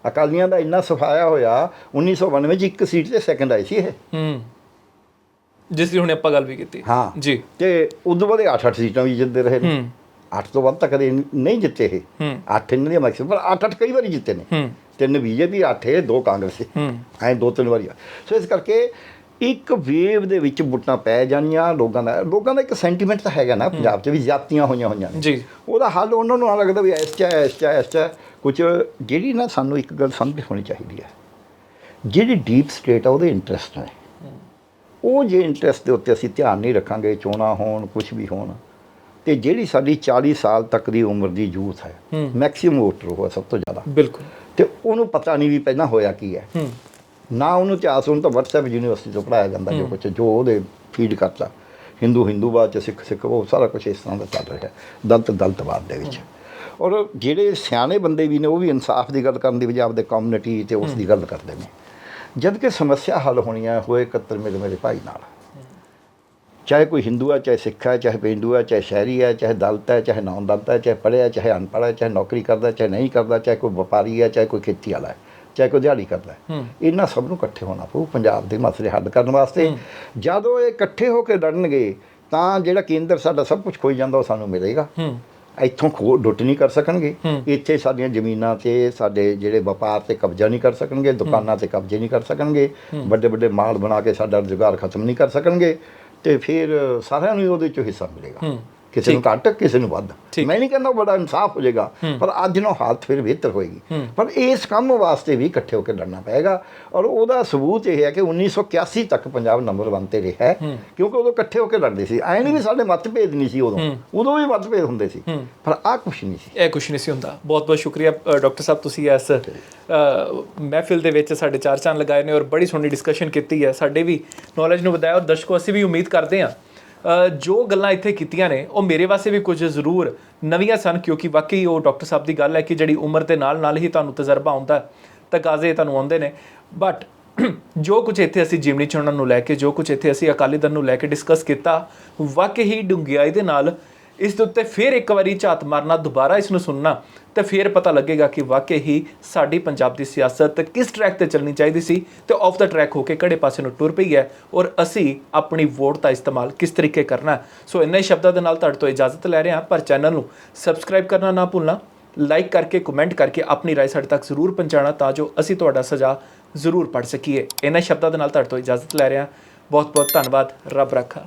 ਅਕਾਲੀਆਂ ਦਾ ਇੰਨਾ ਸਫਾਇਆ ਹੋਇਆ 1992 ਚ ਇੱਕ ਸੀਟ ਤੇ ਸੈਕੰਡ ਆਈ ਸੀ ਇਹ। ਹੂੰ। ਜਿਸ ਦੀ ਹੁਣ ਆਪਾਂ ਗੱਲ ਵੀ ਕੀਤੀ। ਹਾਂ। ਜੀ। ਤੇ ਉਦੋਂ ਬਾਅਦ 8-8 ਸੀਟਾਂ ਵੀ ਜਿੱਤਦੇ ਰਹੇ ਨੇ। ਹੂੰ। 8 ਤੋਂ ਵੱਧ ਤਾਂ ਕਦੇ ਨਹੀਂ ਜਿੱਤੇ ਇਹ। 8 ਇਹਨਾਂ ਦੀ ਮੈਕਸਿਮਮ ਪਰ 8-8 ਕਈ ਵਾਰੀ ਜਿੱਤੇ ਨੇ। ਤਿੰਨ ਬੀਜੇਪੀ 8 ਇਹ ਦੋ ਕਾਂਗਰਸੀ ਐਂ ਦੋ ਤਿੰਨ ਵਾਰੀ ਸੋ ਇਸ ਕਰਕੇ ਇੱਕ ਵੇਵ ਦੇ ਵਿੱਚ ਵੋਟਾਂ ਪੈ ਜਾਣੀਆਂ ਲੋਕਾਂ ਦਾ। ਲੋਕਾਂ ਦਾ ਇੱਕ ਸੈਂਟੀਮੈਂਟ ਤਾਂ ਹੈਗਾ ਨਾ ਪੰਜਾਬ 'ਚ ਵੀ ਜਾਤੀਆਂ ਹੋਈਆਂ ਹੋਈਆਂ ਨੇ। ਜੀ। ਉਹਦਾ ਹੱਲ ਉਹਨਾਂ ਨੂੰ ਆ ਲੱਗਦਾ ਵੀ ਇਸ ਚ ਇਸ ਚ ਇਸ ਚ। ਕੁਝ ਜਿਹੜੀ ਨਾ ਸਾਨੂੰ ਇੱਕ ਗੱਲ ਸਮਝ ਹੋਣੀ ਚਾਹੀਦੀ ਹੈ। ਜਿਹੜੀ ਡੀਪ ਸਟੇਟ ਆ ਉਹਦੇ ਇੰਟਰਸਟ ਨੇ। ਉਹ ਜੇ ਇੰਟਰਸਟ ਦੇ ਉੱਤੇ ਅਸੀਂ ਧਿਆਨ ਨਹੀਂ ਰੱਖਾਂਗੇ ਚੋਣਾਂ ਹੋਣ ਕੁਝ ਵੀ ਹੋਣ ਤੇ ਜਿਹੜੀ ਸਾਡੀ 40 ਸਾਲ ਤੱਕ ਦੀ ਉਮਰ ਦੀ ਯੂਥ ਹੈ ਹੂੰ। ਮੈਕਸਿਮਮ ਵੋਟਰ ਉਹ ਹੈ ਸਭ ਤੋਂ ਜ਼ਿਆਦਾ। ਬਿਲਕੁਲ। ਤੇ ਉਹਨੂੰ ਪਤਾ ਨਹੀਂ ਵੀ ਪਹਿਲਾਂ ਹੋਇਆ ਕੀ ਹੈ। ਹੂੰ। ਨਾ ਉਹਨੂੰ ਇਤਿਹਾਸ ਉਹਨੂੰ ਤਾਂ WhatsApp ਯੂਨੀਵਰਸਿਟੀ ਤੋਂ ਪੜਾਇਆ ਜਾਂਦਾ ਜੋ ਕੁਝ ਜੋ ਉਹਦੇ ਫੀਡ ਕਰਦਾ ਹਿੰਦੂ ਹਿੰਦੂਵਾਦ ਚ ਸਿੱਖ ਸਿੱਖ ਉਹ ਸਾਰਾ ਕੁਝ ਇਸ ਤਰ੍ਹਾਂ ਦਾ ਚੱਲ ਰਿਹਾ ਦਲਤ ਦਲਤਵਾਦ ਦੇ ਵਿੱਚ। ਔਰ ਜਿਹੜੇ ਸਿਆਣੇ ਬੰਦੇ ਵੀ ਨੇ ਉਹ ਵੀ ਇਨਸਾਫ ਦੀ ਗੱਲ ਕਰਨ ਦੀ ਬਜਾਏ ਆਪਦੇ ਕਮਿਊਨਿਟੀ ਤੇ ਉਸ ਦੀ ਗੱਲ ਕਰਦੇ ਨੇ। ਜਦ ਕਿ ਸਮੱਸਿਆ ਹੱਲ ਹੋਣੀਆਂ ਹੋਏ ਇਕੱਤਰ ਮੇਰੇ ਮੇਰੇ ਭਾਈ ਨਾਲ। ਚਾਹੇ ਕੋਈ ਹਿੰਦੂ ਹੈ ਚਾਹੇ ਸਿੱਖ ਹੈ ਚਾਹੇ ਪੇਂਡੂ ਹੈ ਚਾਹੇ ਸ਼ਹਿਰੀ ਹੈ ਚਾਹੇ ਦਲਿਤ ਹੈ ਚਾਹੇ ਨਾਨ ਦਲਿਤ ਹੈ ਚਾਹੇ ਪੜ੍ਹਿਆ ਚਾਹੇ ਅਨਪੜ੍ਹ ਹੈ ਚਾਹੇ ਨੌਕਰੀ ਕਰਦਾ ਚਾਹੇ ਨਹੀਂ ਕਰਦਾ ਚਾਹੇ ਕੋਈ ਵਪਾਰੀ ਹੈ ਚਾਹੇ ਕੋਈ ਖੇਤੀ ਵਾਲਾ ਹੈ ਚਾਹੇ ਕੋਈ ਦਿਹਾੜੀ ਕਰਦਾ ਇਹਨਾਂ ਸਭ ਨੂੰ ਇਕੱਠੇ ਹੋਣਾ ਪਊ ਪੰਜਾਬ ਦੇ ਮਸਲੇ ਹੱਲ ਕਰਨ ਵਾਸਤੇ। ਜਦੋਂ ਇਹ ਇਕੱਠੇ ਹੋ ਕੇ ਲੜਨਗੇ ਤਾਂ ਜਿਹੜਾ ਕੇਂਦਰ ਸਾਡਾ ਸਭ ਕੁਝ ਖੋਈ ਜਾਂਦਾ ਉਹ ਸਾਨੂੰ ਮਿਲੇਗਾ। ਇੱਥੋਂ ਖੋ ਲੁੱਟ ਨਹੀਂ ਕਰ ਸਕਣਗੇ। ਇੱਥੇ ਸਾਡੀਆਂ ਜ਼ਮੀਨਾਂ ਤੇ ਸਾਡੇ ਜਿਹੜੇ ਵਪਾਰ ਤੇ ਕਬਜ਼ਾ ਨਹੀਂ ਕਰ ਸਕਣਗੇ ਦੁਕਾਨਾਂ ਤੇ ਕਬਜ਼ੇ ਨਹੀਂ ਕਰ ਸਕਣਗੇ। ਵੱਡੇ ਵੱਡੇ ਮਾਲ ਬਣਾ ਕੇ ਸਾਡਾ ਰੁਜ਼ਗਾਰ ਖਤਮ ਨਹੀਂ ਕਰ ਸਕਣਗੇ। ਤੇ ਫਿਰ ਸਾਰਿਆਂ ਨੂੰ ਉਹਦੇ ਚੋਂ ਹਿੱਸਾ ਮਿਲੇਗਾ। ਕਿਸੇ ਨੂੰ ਘੱਟ ਕਿਸੇ ਨੂੰ ਵੱਧ। ਮੈਂ ਨਹੀਂ ਕਹਿੰਦਾ ਬੜਾ ਇਨਸਾਫ ਹੋ ਜਾਏਗਾ ਪਰ ਅੱਜ ਨੂੰ ਹਾਲਤ ਫਿਰ ਬਿਹਤਰ ਹੋਏਗੀ। ਪਰ ਇਸ ਕੰਮ ਵਾਸਤੇ ਵੀ ਇਕੱਠੇ ਹੋ ਕੇ ਲੜਨਾ ਪਏਗਾ। ਔਰ ਉਹਦਾ ਸਬੂਤ ਇਹ ਹੈ ਕਿ 1981 ਤੱਕ ਪੰਜਾਬ ਨੰਬਰ 1 ਤੇ ਰਿਹਾ ਹੈ। ਕਿਉਂਕਿ ਉਦੋਂ ਇਕੱਠੇ ਹੋ ਕੇ ਲੜਦੇ ਸੀ। ਐਂ ਨਹੀਂ ਵੀ ਸਾਡੇ ਮਤਭੇਦ ਨਹੀਂ ਸੀ ਉਦੋਂ। ਉਦੋਂ ਵੀ ਮਤਭੇਦ ਹੁੰਦੇ ਸੀ। ਪਰ ਆਹ ਕੁਛ ਨਹੀਂ ਸੀ। ਇਹ ਕੁਛ ਨਹੀਂ ਸੀ ਹੁੰਦਾ। ਬਹੁਤ ਬਹੁਤ ਸ਼ੁਕਰੀਆ ਡਾਕਟਰ ਸਾਹਿਬ ਤੁਸੀਂ ਇਸ ਮਹਿਫਿਲ ਦੇ ਵਿੱਚ ਸਾਡੇ ਚਾਰ ਚੰਨ ਲਗਾਏ ਨੇ ਔਰ ਬੜੀ ਸੋਹਣੀ ਡਿਸਕਸ਼ਨ ਕੀਤੀ ਹੈ। ਸਾਡੇ ਵੀ ਨੌਲੇਜ ਨੂੰ ਵਧਾਇਆ ਔਰ ਦਰਸ਼ਕੋ ਅਸੀਂ ਵੀ ਉਮੀਦ ਕਰਦੇ ਹਾਂ ਜੋ ਗੱਲਾਂ ਇੱਥੇ ਕੀਤੀਆਂ ਨੇ, ਉਹ ਮੇਰੇ ਵਾਸਤੇ ਵੀ ਕੁਝ ਜ਼ਰੂਰ ਨਵੀਆਂ ਸਨ, ਕਿਉਂਕਿ ਵਾਕਈ ਉਹ ਡਾਕਟਰ ਸਾਹਿਬ ਦੀ ਗੱਲ ਹੈ ਕਿ ਜਿਹੜੀ ਉਮਰ ਦੇ ਨਾਲ ਨਾਲ ਹੀ ਤੁਹਾਨੂੰ ਤਜਰਬਾ ਆਉਂਦਾ ਤਕਾਜ਼ੇ ਤੁਹਾਨੂੰ ਆਉਂਦੇ ਨੇ। ਬਟ ਜੋ ਕੁਝ ਇੱਥੇ ਅਸੀਂ ਜਿਮਨੀ ਚੋਣਾਂ ਨੂੰ ਲੈ ਕੇ, ਜੋ ਕੁਝ ਇੱਥੇ ਅਸੀਂ ਅਕਾਲੀ ਦਲ ਨੂੰ ਲੈ ਕੇ ਡਿਸਕਸ ਕੀਤਾ, ਵਾਕਈ ਹੀ ਦੇ ਨਾਲ ਇਸ ਦੇ ਉੱਤੇ ਫਿਰ ਇੱਕ ਵਾਰੀ ਝਾਤ ਮਾਰਨਾ, ਦੁਬਾਰਾ ਇਸ ਨੂੰ ਸੁਣਨਾ ਤੇ ਫਿਰ ਪਤਾ ਲੱਗੇਗਾ ਕਿ ਵਾਕਈ ਹੀ ਸਾਡੀ ਪੰਜਾਬ ਦੀ ਸਿਆਸਤ ਕਿਸ ਟਰੈਕ ਤੇ ਚੱਲਣੀ ਚਾਹੀਦੀ ਸੀ ਤੇ ਆਫ ਦਾ ਟਰੈਕ ਹੋ ਕੇ ਕਿਹੜੇ ਪਾਸੇ ਨੂੰ ਟੁਰ ਪਈ ਹੈ ਔਰ ਅਸੀਂ ਆਪਣੀ ਵੋਟ ਦਾ ਇਸਤੇਮਾਲ ਕਿਸ ਤਰੀਕੇ ਕਰਨਾ ਸੋ ਇੰਨੇ ਸ਼ਬਦਾਂ ਦੇ ਨਾਲ ਤੁਹਾਡੇ ਤੋਂ ਇਜਾਜ਼ਤ ਲੈ ਰਹੇ ਹਾਂ, ਪਰ ਚੈਨਲ ਨੂੰ ਸਬਸਕ੍ਰਾਈਬ ਕਰਨਾ ਨਾ ਭੁੱਲਣਾ ਲਾਈਕ ਕਰਕੇ ਕਮੈਂਟ ਕਰਕੇ ਆਪਣੀ ਰਾਏ ਸਾਡੇ ਤੱਕ ਜ਼ਰੂਰ ਪਹੁੰਚਾਉਣਾ ਤਾਂ ਜੋ ਅਸੀਂ ਤੁਹਾਡਾ ਸਜ਼ਾ ਜ਼ਰੂਰ ਪੜ੍ਹ ਸਕੀਏ। ਇਹਨਾਂ ਸ਼ਬਦਾਂ ਦੇ ਨਾਲ ਤੁਹਾਡੇ ਤੋਂ ਇਜਾਜ਼ਤ ਲੈ ਰਹੇ ਹਾਂ। ਬਹੁਤ ਬਹੁਤ ਧੰਨਵਾਦ। ਰੱਬ ਰੱਖਾ।